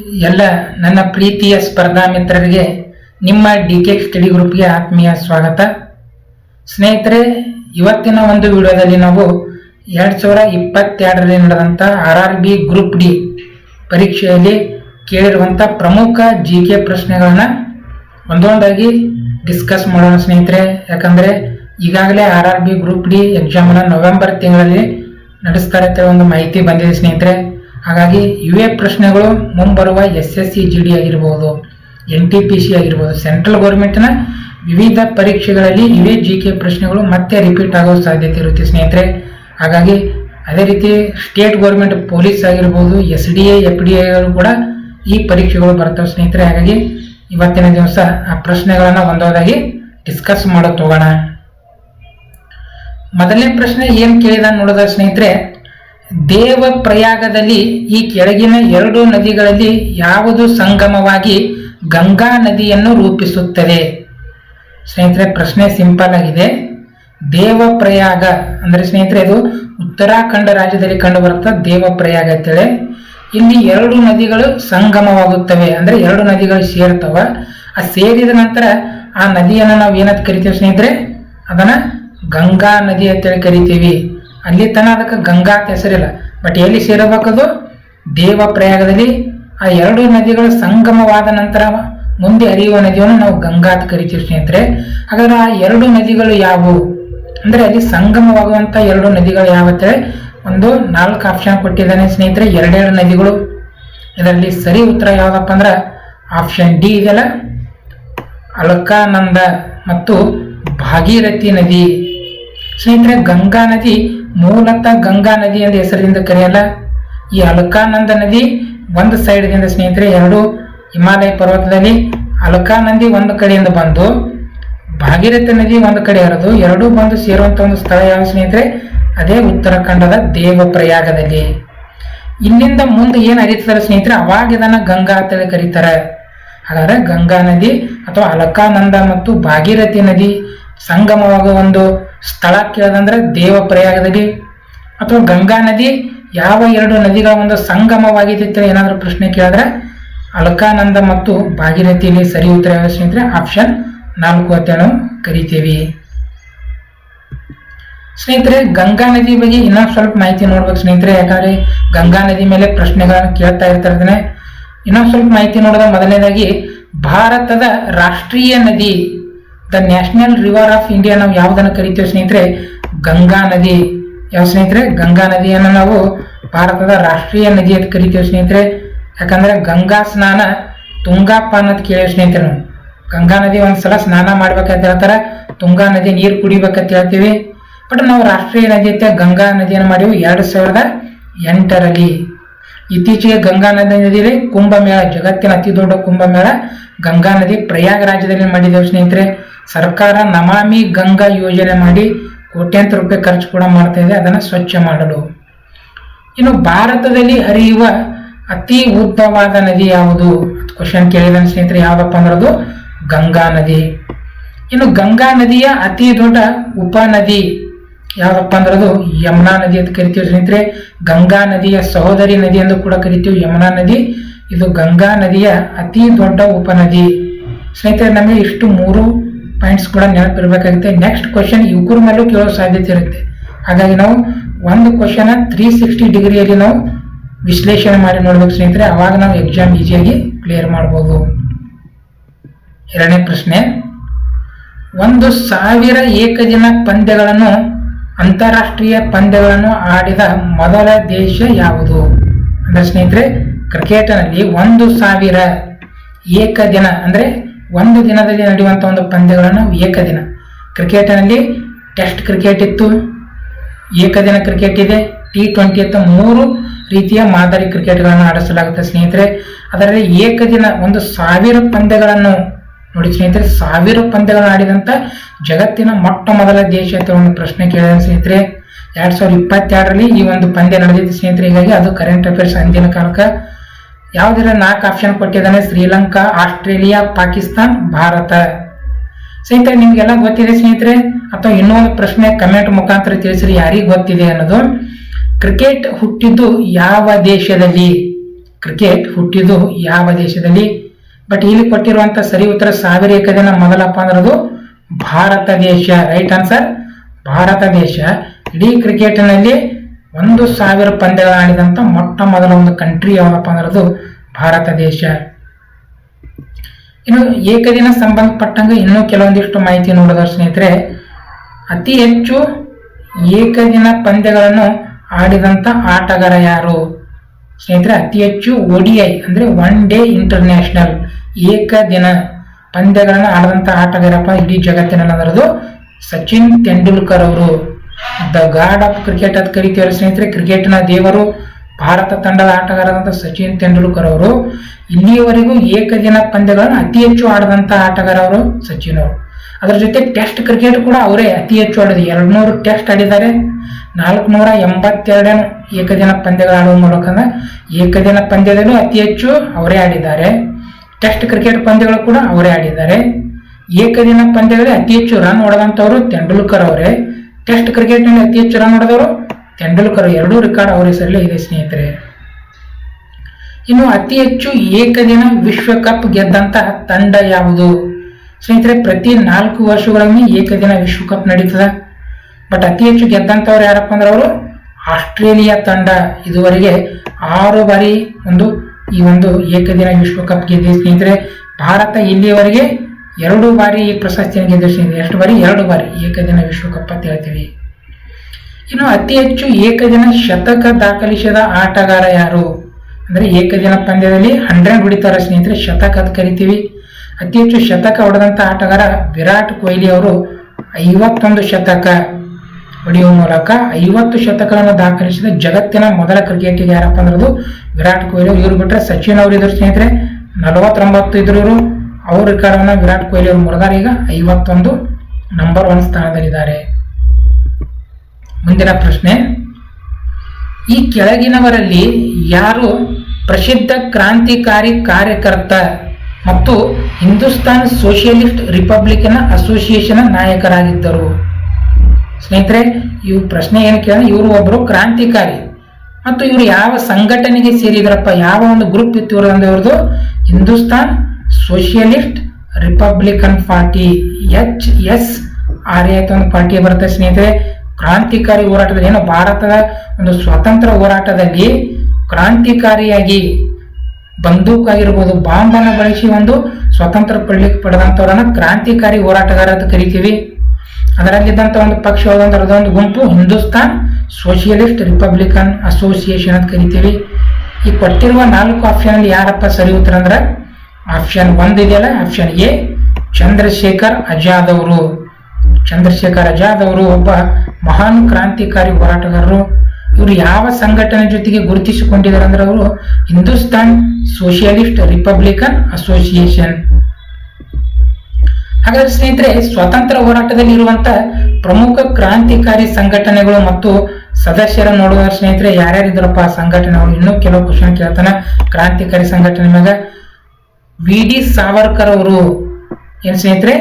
ಎಲ್ಲ ನನ್ನ ಪ್ರೀತಿಯ ಸ್ಪರ್ಧಾ ಮಿತ್ರರಿಗೆ ನಿಮ್ಮ ಡಿ ಕೆ ಸ್ಟಡಿ ಗ್ರೂಪ್ಗೆ ಆತ್ಮೀಯ ಸ್ವಾಗತ. ಸ್ನೇಹಿತರೆ, ಇವತ್ತಿನ ಒಂದು ವಿಡಿಯೋದಲ್ಲಿ ನಾವು ಎರಡು ಸಾವಿರ ಇಪ್ಪತ್ತೆರಡರಲ್ಲಿ ನಡೆದಂಥ R R B group D ಪರೀಕ್ಷೆಯಲ್ಲಿ ಕೇಳಿರುವಂಥ ಪ್ರಮುಖ ಜಿ ಕೆ ಪ್ರಶ್ನೆಗಳನ್ನ ಒಂದೊಂದಾಗಿ ಡಿಸ್ಕಸ್ ಮಾಡೋಣ ಸ್ನೇಹಿತರೆ. ಯಾಕಂದರೆ ಈಗಾಗಲೇ R R B group D ಎಕ್ಸಾಮನ್ನು November ತಿಂಗಳಲ್ಲಿ ನಡೆಸ್ತಾರೆ ಅಂತ ಒಂದು ಮಾಹಿತಿ ಬಂದಿದೆ ಸ್ನೇಹಿತರೆ. ಹಾಗಾಗಿ ಯು ಎ ಪ್ರಶ್ನೆಗಳು ಮುಂಬರುವ S S C G D ಆಗಿರ್ಬೋದು, ಎನ್ ಟಿ ಪಿ ಸಿ ಆಗಿರ್ಬೋದು, ಸೆಂಟ್ರಲ್ ಗೌರ್ಮೆಂಟ್ನ ವಿವಿಧ ಪರೀಕ್ಷೆಗಳಲ್ಲಿ ಯು ಎ ಜಿ ಕೆ ಪ್ರಶ್ನೆಗಳು ಮತ್ತೆ ರಿಪೀಟ್ ಆಗೋ ಸಾಧ್ಯತೆ ಇರುತ್ತೆ ಸ್ನೇಹಿತರೆ. ಹಾಗಾಗಿ ಅದೇ ರೀತಿ ಸ್ಟೇಟ್ ಗೌರ್ಮೆಂಟ್ ಪೊಲೀಸ್ ಆಗಿರ್ಬೋದು, S D A, F D ಎಗಳು ಕೂಡ ಈ ಪರೀಕ್ಷೆಗಳು ಬರ್ತವೆ ಸ್ನೇಹಿತರೆ. ಹಾಗಾಗಿ ಇವತ್ತಿನ ದಿವಸ ಆ ಪ್ರಶ್ನೆಗಳನ್ನು ಒಂದೊಂದಾಗಿ ಡಿಸ್ಕಸ್ ಮಾಡೋದು ಹೋಗೋಣ ಮೊದಲನೇ ಪ್ರಶ್ನೆ ಏನು ಕೇಳಿದ ನೋಡಿದ ಸ್ನೇಹಿತರೆ ದೇವ ಪ್ರಯಾಗದಲ್ಲಿ ಈ ಕೆಳಗಿನ ಎರಡು ನದಿಗಳಲ್ಲಿ ಯಾವುದು ಸಂಗಮವಾಗಿ ಗಂಗಾ ನದಿಯನ್ನು ರೂಪಿಸುತ್ತದೆ? ಸ್ನೇಹಿತರೆ, ಪ್ರಶ್ನೆ ಸಿಂಪಲ್ ಆಗಿದೆ. ದೇವಪ್ರಯಾಗ ಅಂದರೆ ಸ್ನೇಹಿತರೆ ಇದು ಉತ್ತರಾಖಂಡ ರಾಜ್ಯದಲ್ಲಿ ಕಂಡು ಬರುತ್ತಾ ದೇವ ಪ್ರಯಾಗ ಅಂತೇಳಿ. ಇಲ್ಲಿ ಎರಡು ನದಿಗಳು ಸಂಗಮವಾಗುತ್ತವೆ, ಅಂದ್ರೆ ಎರಡು ನದಿಗಳು ಸೇರ್ತವ. ಆ ಸೇರಿದ ನಂತರ ಆ ನದಿಯನ್ನು ನಾವು ಏನಂತ ಕರಿತೀವಿ ಸ್ನೇಹಿತರೆ? ಅದನ್ನ ಗಂಗಾ ನದಿ ಅಂತೇಳಿ ಕರಿತೀವಿ. ಅಲ್ಲಿ ತನ ಅದಕ್ಕೆ ಗಂಗಾ ಅಂತ ಹೆಸರಿಲ್ಲ. ಬಟ್ ಎಲ್ಲಿ ಸೇರಬೇಕದು? ದೇವ ಪ್ರಯಾಗದಲ್ಲಿ. ಆ ಎರಡು ನದಿಗಳು ಸಂಗಮವಾದ ನಂತರ ಮುಂದೆ ಹರಿಯುವ ನದಿಯನ್ನು ನಾವು ಗಂಗಾ ಅಂತ ಕರಿತೀವಿ ಸ್ನೇಹಿತರೆ. ಹಾಗಾದ್ರೆ ಆ ಎರಡು ನದಿಗಳು ಯಾವುವು? ಅಂದ್ರೆ ಅಲ್ಲಿ ಸಂಗಮವಾಗುವಂತ ಎರಡು ನದಿಗಳು ಯಾವತ್ತೇ? ಒಂದು ನಾಲ್ಕು ಆಪ್ಷನ್ ಕೊಟ್ಟಿದ್ದಾನೆ ಸ್ನೇಹಿತರೆ, ಎರಡೆರಡು ನದಿಗಳು. ಇದರಲ್ಲಿ ಸರಿ ಉತ್ತರ ಯಾವುದಪ್ಪ ಅಂದ್ರೆ ಆಪ್ಷನ್ ಡಿ ಇದೆಯಲ್ಲ? ಅಳಕಾನಂದ ಮತ್ತು ಭಾಗೀರಥಿ ನದಿ. ಸ್ನೇಹಿತರೆ, ಗಂಗಾ ನದಿ ಮೂಲತಃ ಗಂಗಾ ನದಿ ಎಂದ ಹೆಸರಿನಿಂದ ಕರೆಯಲ್ಲ. ಈ ಅಲಕಾನಂದ ನದಿ ಒಂದು ಸೈಡ್ದಿಂದ ಸ್ನೇಹಿತರೆ, ಎರಡು ಹಿಮಾಲಯ ಪರ್ವತದಲ್ಲಿ ಅಲಕಾನಂದಿ ಒಂದು ಕಡೆಯಿಂದ ಬಂದು ಭಾಗೀರಥಿ ನದಿ ಒಂದು ಕಡೆ ಹರಿದು ಎರಡೂ ಬಂದು ಸೇರುವಂತ ಒಂದು ಸ್ಥಳ ಯಾವ ಸ್ನೇಹಿತರೆ? ಅದೇ ಉತ್ತರಾಖಂಡದ ದೇವಪ್ರಯಾಗದಲ್ಲಿ ಇಲ್ಲಿಂದ ಮುಂದೆ ಏನು ಹರಿತಾರೆ ಸ್ನೇಹಿತರೆ? ಅವಾಗ ಇದನ್ನ ಗಂಗಾ ಅಂತೇಳಿ ಕರೀತಾರೆ. ಹಾಗಾದ್ರೆ ಗಂಗಾ ನದಿ ಅಥವಾ ಅಲಕಾನಂದ ಮತ್ತು ಭಾಗೀರಥಿ ನದಿ ಸಂಗಮವಾಗುವ ಒಂದು ಸ್ಥಳ ಕೇಳದಂದ್ರೆ ದೇವಪ್ರಯಾಗದಲ್ಲಿ ಅಥವಾ ಗಂಗಾ ನದಿ, ಯಾವ ಎರಡು ನದಿಗಳ ಒಂದು ಸಂಗಮವಾಗಿದೆ ಅಂತ ಏನಾದರೂ ಪ್ರಶ್ನೆ ಕೇಳಿದ್ರೆ ಅಲಕಾನಂದ ಮತ್ತು ಭಾಗೀರಥಿಯಲ್ಲಿ ಸರಿ ಉತ್ತರ ಸ್ನೇಹಿತರೆ ಆಪ್ಷನ್ ನಾಲ್ಕು ಅಂತ ನಾವು ಕರಿತೀವಿ. ಸ್ನೇಹಿತರೆ, ಗಂಗಾ ನದಿ ಬಗ್ಗೆ ಇನ್ನೊಂದು ಸ್ವಲ್ಪ ಮಾಹಿತಿ ನೋಡ್ಬೇಕು ಸ್ನೇಹಿತರೆ, ಯಾಕಂದ್ರೆ ಗಂಗಾ ನದಿ ಮೇಲೆ ಪ್ರಶ್ನೆಗಳನ್ನು ಕೇಳ್ತಾ ಇರ್ತಾರೆ ಇನ್ನೊಂದು ಸ್ವಲ್ಪ ಮಾಹಿತಿ ನೋಡಿದ ಮೊದಲನೇದಾಗಿ, ಭಾರತದ ರಾಷ್ಟ್ರೀಯ ನದಿ the national river of India ನಾವು ಯಾವುದನ್ನು ಕರಿತೀವಿ ಸ್ನೇಹಿತರೆ? ಗಂಗಾ ನದಿ. ಯಾವ ಸ್ನೇಹಿತರೆ? ಗಂಗಾ ನದಿಯನ್ನು ನಾವು ಭಾರತದ ರಾಷ್ಟ್ರೀಯ ನದಿ ಅಂತ ಕರಿತೀವಿ ಸ್ನೇಹಿತರೆ. ಯಾಕಂದ್ರೆ ಗಂಗಾ ಸ್ನಾನ ತುಂಗಾಪ ಅನ್ನೋದು ಕೇಳಿ ಸ್ನೇಹಿತರೆ ಗಂಗಾ ನದಿ ಒಂದ್ಸಲ ಸ್ನಾನ ಮಾಡ್ಬೇಕಂತ ಹೇಳ್ತಾರೆ. ತುಂಗಾ ನದಿ ನೀರು ಕುಡಿಬೇಕಂತ ಹೇಳ್ತೀವಿ. ಬಟ್ ನಾವು ರಾಷ್ಟ್ರೀಯ ನದಿ ಅಂತ ಗಂಗಾ ನದಿಯನ್ನು ಮಾಡಿವು ಎರಡು ಸಾವಿರದ ಎಂಟರಲ್ಲಿ. ಇತ್ತೀಚೆಗೆ ಗಂಗಾ ನದಿ ನದಿಯಲ್ಲಿ ಕುಂಭಮೇಳ, ಜಗತ್ತಿನ ಅತಿ ದೊಡ್ಡ ಕುಂಭಮೇಳ ಗಂಗಾ ನದಿ ಪ್ರಯಾಗ್ ರಾಜ್ಯದಲ್ಲಿ ಮಾಡಿದ್ದೇವೆ ಸ್ನೇಹಿತರೆ. ಸರ್ಕಾರ ನಮಾಮಿ ಗಂಗಾ ಯೋಜನೆ ಮಾಡಿ ಕೋಟ್ಯಾಂತರ ರೂಪಾಯಿ ಖರ್ಚು ಕೂಡ ಮಾಡ್ತಾ ಇದೆ, ಅದನ್ನು ಸ್ವಚ್ಛ ಮಾಡಲು. ಇನ್ನು ಭಾರತದಲ್ಲಿ ಹರಿಯುವ ಅತಿ ಉದ್ದವಾದ ನದಿ ಯಾವುದು? ಕ್ವಶನ್ ಕೇಳಿದ ಸ್ನೇಹಿತರೆ, ಯಾವುದಪ್ಪ ಅಂದ್ರದು ಗಂಗಾ ನದಿ. ಇನ್ನು ಗಂಗಾ ನದಿಯ ಅತಿ ದೊಡ್ಡ ಉಪನದಿ ಯಾವುದಪ್ಪ ಅಂದ್ರದು ಯಮುನಾ ನದಿ ಅಂತ ಕರಿತೀವಿ ಸ್ನೇಹಿತರೆ. ಗಂಗಾ ನದಿಯ ಸಹೋದರಿ ನದಿ ಎಂದು ಕೂಡ ಕರಿತೀವಿ, ಯಮುನಾ ನದಿ. ಇದು ಗಂಗಾ ನದಿಯ ಅತಿ ದೊಡ್ಡ ಉಪನದಿ ಸ್ನೇಹಿತರೆ, ನಮಗೆ ಇಷ್ಟು ಮೂರು ಪಾಯಿಂಟ್ಸ್ ಕೂಡ ನೆನಪಿರಬೇಕಾಗುತ್ತೆ ನೆಕ್ಸ್ಟ್ ಕ್ವಶನ್ ಇವ್ರ ಮೇಲೂ ಕೇಳೋ ಸಾಧ್ಯತೆ ಇರುತ್ತೆ. ಹಾಗಾಗಿ ನಾವು ಒಂದು ಕ್ವಶನ್ ತ್ರೀ ಸಿಕ್ಸ್ಟಿ ಡಿಗ್ರಿಯಲ್ಲಿ ನಾವು ವಿಶ್ಲೇಷಣೆ ಮಾಡಿ ನೋಡ್ಬೇಕು ಸ್ನೇಹಿತರೆ. ಅವಾಗ ನಾವು ಎಕ್ಸಾಮ್ ಈಸಿಯಾಗಿ ಕ್ಲಿಯರ್ ಮಾಡ್ಬೋದು. ಎರಡನೇ ಪ್ರಶ್ನೆ, ಒಂದು ಸಾವಿರ ಏಕದಿನ ಪಂದ್ಯಗಳನ್ನು, ಅಂತಾರಾಷ್ಟ್ರೀಯ ಪಂದ್ಯಗಳನ್ನು ಆಡಿದ ಮೊದಲ ದೇಶ ಯಾವುದು? ಅಂದ್ರೆ ಸ್ನೇಹಿತರೆ ಕ್ರಿಕೆಟ್ನಲ್ಲಿ ಒಂದು ಸಾವಿರ ಏಕದಿನ, ಅಂದ್ರೆ ಒಂದು ದಿನದಲ್ಲಿ ನಡೆಯುವಂಥ ಒಂದು ಪಂದ್ಯಗಳನ್ನು ಏಕದಿನ ಕ್ರಿಕೆಟ್ನಲ್ಲಿ ಟೆಸ್ಟ್ ಕ್ರಿಕೆಟ್ ಇತ್ತು. ಏಕದಿನ ಕ್ರಿಕೆಟ್ ಇದೆ. ಟಿ ಟ್ವೆಂಟಿ ಅಂತ ಮೂರು ರೀತಿಯ ಮಾದರಿ ಕ್ರಿಕೆಟ್ಗಳನ್ನು ಆಡಿಸಲಾಗುತ್ತೆ ಸ್ನೇಹಿತರೆ. ಅದರಲ್ಲಿ ಏಕದಿನ ಒಂದು ಸಾವಿರ ಪಂದ್ಯಗಳನ್ನು ನೋಡಿ ಸ್ನೇಹಿತರೆ, ಸಾವಿರ ಪಂದ್ಯಗಳನ್ನು ಆಡಿದಂಥ ಜಗತ್ತಿನ ಮೊಟ್ಟ ಮೊದಲ ದೇಶ ಅಂತ ಒಂದು ಪ್ರಶ್ನೆ ಕೇಳಿದ ಸ್ನೇಹಿತರೆ. ಎರಡು ಸಾವಿರದ ಇಪ್ಪತ್ತೆರಡರಲ್ಲಿ ಈ ಒಂದು ಪಂದ್ಯ ನಡೆದಿತ್ತು ಸ್ನೇಹಿತರೆ. ಹೀಗಾಗಿ ಅದು ಕರೆಂಟ್ ಅಫೇರ್ಸ್ ಅಂದಿನ ಕಾಲಕ್ಕೆ. ಯಾವುದಿರ ನಾಲ್ಕು ಆಪ್ಷನ್ ಕೊಟ್ಟಿದ್ದಾನೆ? ಶ್ರೀಲಂಕಾ, ಆಸ್ಟ್ರೇಲಿಯಾ, ಪಾಕಿಸ್ತಾನ್, ಭಾರತ. ಸ್ನೇಹಿತರೆ, ನಿಮ್ಗೆಲ್ಲ ಗೊತ್ತಿದೆ ಸ್ನೇಹಿತರೆ? ಅಥವಾ ಇನ್ನೂ ಒಂದು ಪ್ರಶ್ನೆ ಕಮೆಂಟ್ ಮುಖಾಂತರ ತಿಳಿಸಿರಿ, ಯಾರಿಗೆ ಗೊತ್ತಿದೆ ಅನ್ನೋದು. ಕ್ರಿಕೆಟ್ ಹುಟ್ಟಿದ್ದು ಯಾವ ದೇಶದಲ್ಲಿ? ಕ್ರಿಕೆಟ್ ಹುಟ್ಟಿದ್ದು ಯಾವ ದೇಶದಲ್ಲಿ? ಬಟ್ ಇಲ್ಲಿ ಕೊಟ್ಟಿರುವಂತ ಸರಿ ಉತ್ತರ ಸಾವಿರ ಏಕದಿನ ಮೊದಲಪ್ಪ ಅಂದ್ರದು ಭಾರತ ದೇಶ. ರೈಟ್ ಆನ್ಸರ್, ಭಾರತ ದೇಶ. ಇಡೀ ಕ್ರಿಕೆಟ್ನಲ್ಲಿ ಒಂದು ಸಾವಿರ ಪಂದ್ಯಗಳ ಆಡಿದಂತ ಮೊಟ್ಟ ಮೊದಲ ಒಂದು ಕಂಟ್ರಿ ಯಾವಪ್ಪ ಅಂದ್ರದು ಭಾರತ ದೇಶ. ಇನ್ನು ಏಕದಿನ ಸಂಬಂಧಪಟ್ಟಂಗೆ ಇನ್ನೂ ಕೆಲವೊಂದಿಷ್ಟು ಮಾಹಿತಿ ನೋಡಿದ್ರೆ ಸ್ನೇಹಿತರೆ, ಅತಿ ಹೆಚ್ಚು ಏಕದಿನ ಪಂದ್ಯಗಳನ್ನು ಆಡಿದಂತ ಆಟಗಾರ ಯಾರು? ಸ್ನೇಹಿತರೆ, ಅತಿ ಹೆಚ್ಚು ಒಡಿಐ ಅಂದ್ರೆ ಒನ್ ಡೇ ಇಂಟರ್ನ್ಯಾಷನಲ್ ಏಕದಿನ ಪಂದ್ಯಗಳನ್ನು ಆಡಿದಂತ ಆಟಗಾರಪ್ಪ ಇಡೀ ಅದರದು ಸಚಿನ್ ತೆಂಡೂಲ್ಕರ್ ಅವರು. ದ ಗಾಡ್ ಆಫ್ ಕ್ರಿಕೆಟ್ ಅಂತ ಕರಿತೀವಲ್ಲ ಸ್ನೇಹಿತರೆ, ಕ್ರಿಕೆಟ್ನ ದೇವರು, ಭಾರತ ತಂಡದ ಆಟಗಾರರಾದಂಥ ಸಚಿನ್ ತೆಂಡೂಲ್ಕರ್ ಅವರು ಇಲ್ಲಿಯವರೆಗೂ ಏಕದಿನ ಪಂದ್ಯಗಳನ್ನು ಅತಿ ಹೆಚ್ಚು ಆಡದಂತ ಆಟಗಾರ ಅವರು ಸಚಿನ್ ಅವರು. ಅದರ ಜೊತೆ ಟೆಸ್ಟ್ ಕ್ರಿಕೆಟ್ ಕೂಡ ಅವರೇ ಅತಿ ಹೆಚ್ಚು ಆಡಿದ್ರು. ಎರಡ್ನೂರು ಟೆಸ್ಟ್ ಆಡಿದ್ದಾರೆ. ನಾಲ್ಕುನೂರ ಎಂಬತ್ತೆರಡೇನು ಏಕದಿನ ಪಂದ್ಯಗಳು ಆಡುವ ಮೂಲಕ ಏಕದಿನ ಪಂದ್ಯದಲ್ಲೂ ಅತಿ ಹೆಚ್ಚು ಅವರೇ ಆಡಿದ್ದಾರೆ. ಟೆಸ್ಟ್ ಕ್ರಿಕೆಟ್ ಪಂದ್ಯಗಳು ಕೂಡ ಅವರೇ ಆಡಿದ್ದಾರೆ. ಏಕದಿನ ಪಂದ್ಯಗಳೇ ಅತಿ ಹೆಚ್ಚು ರನ್ ಹೊಡೆದಂಥವರು ತೆಂಡೂಲ್ಕರ್ ಅವರೇ. ಟೆಸ್ಟ್ ಕ್ರಿಕೆಟ್ನಲ್ಲಿ ಅತಿ ಹೆಚ್ಚು ರನ್ ಹೊಡೆದವರು ತೆಂಡೂಲ್ಕರ್. ಎರಡೂ ರೆಕಾರ್ಡ್ ಅವರ ಹೆಸರಲ್ಲೇ ಇದೆ ಸ್ನೇಹಿತರೆ. ಇನ್ನು ಅತಿ ಹೆಚ್ಚು ಏಕದಿನ ವಿಶ್ವಕಪ್ ಗೆದ್ದಂತ ತಂಡ ಯಾವುದು? ಸ್ನೇಹಿತರೆ, ಪ್ರತಿ ನಾಲ್ಕು ವರ್ಷಗಳೊಮ್ಮೆ ಏಕದಿನ ವಿಶ್ವಕಪ್ ನಡೀತದ. ಬಟ್ ಅತಿ ಹೆಚ್ಚು ಗೆದ್ದಂಥವ್ರು ಯಾರಪ್ಪ ಅಂದ್ರೆ ಅವರು? ಆಸ್ಟ್ರೇಲಿಯಾ ತಂಡ. ಇದುವರೆಗೆ ಆರು ಬಾರಿ ಒಂದು ಈ ಒಂದು ಏಕದಿನ ವಿಶ್ವಕಪ್ ಗೆದ್ದಿದೆ ಸ್ನೇಹಿತರೆ. ಭಾರತ ಇಲ್ಲಿಯವರೆಗೆ ಎರಡು ಬಾರಿ ಈ ಪ್ರಶಸ್ತಿಯನ್ನು ಗೆದ್ದ ಎಷ್ಟು ಬಾರಿ? ಎರಡು ಬಾರಿ. ಏಕದಿನ ವಿಶ್ವಕಪ್ ಅಂತ ಹೇಳ್ತೀವಿ. ಇನ್ನು ಅತಿ ಹೆಚ್ಚು ಏಕದಿನ ಶತಕ ದಾಖಲಿಸಿದ ಆಟಗಾರ ಯಾರು? ಅಂದ್ರೆ ಏಕದಿನ ಪಂದ್ಯದಲ್ಲಿ ಹಂಡ್ರೆಡ್ ಹೊಡಿತಾರೆ ಸ್ನೇಹಿತರೆ ಶತಕ ಅಂತ ಕರಿತೀವಿ. ಅತಿ ಹೆಚ್ಚು ಶತಕ ಹೊಡೆದಂಥ ಆಟಗಾರ ವಿರಾಟ್ ಕೊಹ್ಲಿ ಅವರು ಐವತ್ತೊಂದು ಶತಕ ಹೊಡೆಯುವ ಮೂಲಕ ಐವತ್ತು ಶತಕಗಳನ್ನು ದಾಖಲಿಸಿದ ಜಗತ್ತಿನ ಮೊದಲ ಕ್ರಿಕೆಟಿಗ ಯಾರಪ್ಪ ಅಂದ್ರದು? ವಿರಾಟ್ ಕೊಹ್ಲಿ ಇವರು ಬಿಟ್ರೆ ಸಚಿನ್ ಅವರು ಇದ್ರು ಸ್ನೇಹಿತರೆ. ನಲವತ್ತೊಂಬತ್ತು ಇದ್ರು ಅವ್ರ ರೆಕಾರ್ಡನ್ನು ವಿರಾಟ್ ಕೊಹ್ಲಿ ಅವರು ಮುರಿದಾರೆ ಈಗ ಐವತ್ತೊಂದು ನಂಬರ್ ಒನ್ ಸ್ಥಾನದಲ್ಲಿದ್ದಾರೆ. ಮುಂದಿನ ಪ್ರಶ್ನೆ. ಈ ಕೆಳಗಿನವರಲ್ಲಿ ಯಾರು ಪ್ರಸಿದ್ಧ ಕ್ರಾಂತಿಕಾರಿ ಕಾರ್ಯಕರ್ತ ಮತ್ತು ಹಿಂದೂಸ್ತಾನ್ ಸೋಷಿಯಲಿಸ್ಟ್ ರಿಪಬ್ಲಿಕನ್ ಅಸೋಸಿಯೇಷನ್ ನಾಯಕರಾಗಿದ್ದರು? ಸ್ನೇಹಿತರೆ ಇವ್ ಪ್ರಶ್ನೆ ಏನು ಕೇಳ ಇವರು ಒಬ್ಬರು ಕ್ರಾಂತಿಕಾರಿ. ಮತ್ತು ಇವರು ಯಾವ ಸಂಘಟನೆಗೆ ಸೇರಿದ್ರಪ್ಪ? ಯಾವ ಒಂದು ಗ್ರೂಪ್ ಇತ್ತು ಇವರು ಅಂದ್ರೆ ಇವ್ರದ್ದು? Hindustan socialist republican party H S R ಒಂದು ಪಾರ್ಟಿ ಬರುತ್ತೆ ಸ್ನೇಹಿತರೆ. ಕ್ರಾಂತಿಕಾರಿ ಹೋರಾಟದಲ್ಲಿ ಏನು ಭಾರತದ ಒಂದು ಸ್ವತಂತ್ರ ಹೋರಾಟದಲ್ಲಿ ಕ್ರಾಂತಿಕಾರಿಯಾಗಿ ಬಂದೂಕ್ ಆಗಿರ್ಬೋದು ಬಾಂಬ್ ಅನ್ನ ಬಳಸಿ ಒಂದು ಸ್ವತಂತ್ರ ಪಡ್ಲಿಕ್ಕೆ ಪಡೆದಂತವರನ್ನ ಕ್ರಾಂತಿಕಾರಿ ಹೋರಾಟಗಾರ ಅಂತ ಕರಿತೀವಿ. ಅದರಲ್ಲಿದ್ದಂತ ಒಂದು ಪಕ್ಷ ಒಂದು ಗುಂಪು ಹಿಂದೂಸ್ತಾನ್ ಸೋಷಿಯಲಿಸ್ಟ್ ರಿಪಬ್ಲಿಕನ್ ಅಸೋಸಿಯೇಷನ್ ಅಂತ ಕರಿತೀವಿ. ಈ ಕೊಟ್ಟಿರುವ ನಾಲ್ಕು ಆಪ್ಷನ್ ಯಾರಪ್ಪ ಸರಿ ಉತ್ತರ ಅಂದ್ರೆ ಆಪ್ಷನ್ ಒಂದ್ ಇದೆಯಲ್ಲ? ಆಪ್ಷನ್ ಎ ಚಂದ್ರಶೇಖರ್ ಅಜಾದ್ ಅವರು ಚಂದ್ರಶೇಖರ್ ಅಜಾದ್ ಅವರು ಒಬ್ಬ ಮಹಾನ್ ಕ್ರಾಂತಿಕಾರಿ ಹೋರಾಟಗಾರರು. ಇವರು ಯಾವ ಸಂಘಟನೆ ಜೊತೆಗೆ ಗುರುತಿಸಿಕೊಂಡಿದ್ದಾರೆ ಅಂದ್ರೆ ಅವರು ಹಿಂದೂಸ್ತಾನ್ ಸೋಷಿಯಲಿಸ್ಟ್ ರಿಪಬ್ಲಿಕನ್ ಅಸೋಸಿಯೇಷನ್. ಹಾಗಾದ್ರೆ ಸ್ನೇಹಿತರೆ, ಸ್ವಾತಂತ್ರ್ಯ ಹೋರಾಟದಲ್ಲಿ ಇರುವಂತ ಪ್ರಮುಖ ಕ್ರಾಂತಿಕಾರಿ ಸಂಘಟನೆಗಳು ಮತ್ತು ಸದಸ್ಯರ ನೋಡುವ ಸ್ನೇಹಿತರೆ ಯಾರ್ಯಾರಿದ್ರಪ್ಪ ಆ ಸಂಘಟನೆಗಳು ಇನ್ನೂ ಕೆಲವು ಕ್ವಶನ್ ಕೇಳ್ತಾನೆ. ಕ್ರಾಂತಿಕಾರಿ ಸಂಘಟನೆ ಮ್ಯಾಗ ವಿ ಡಿ ಸಾವರ್ಕರ್ ಅವರು. ಏನ್ ಸ್ನೇಹಿತರೆ?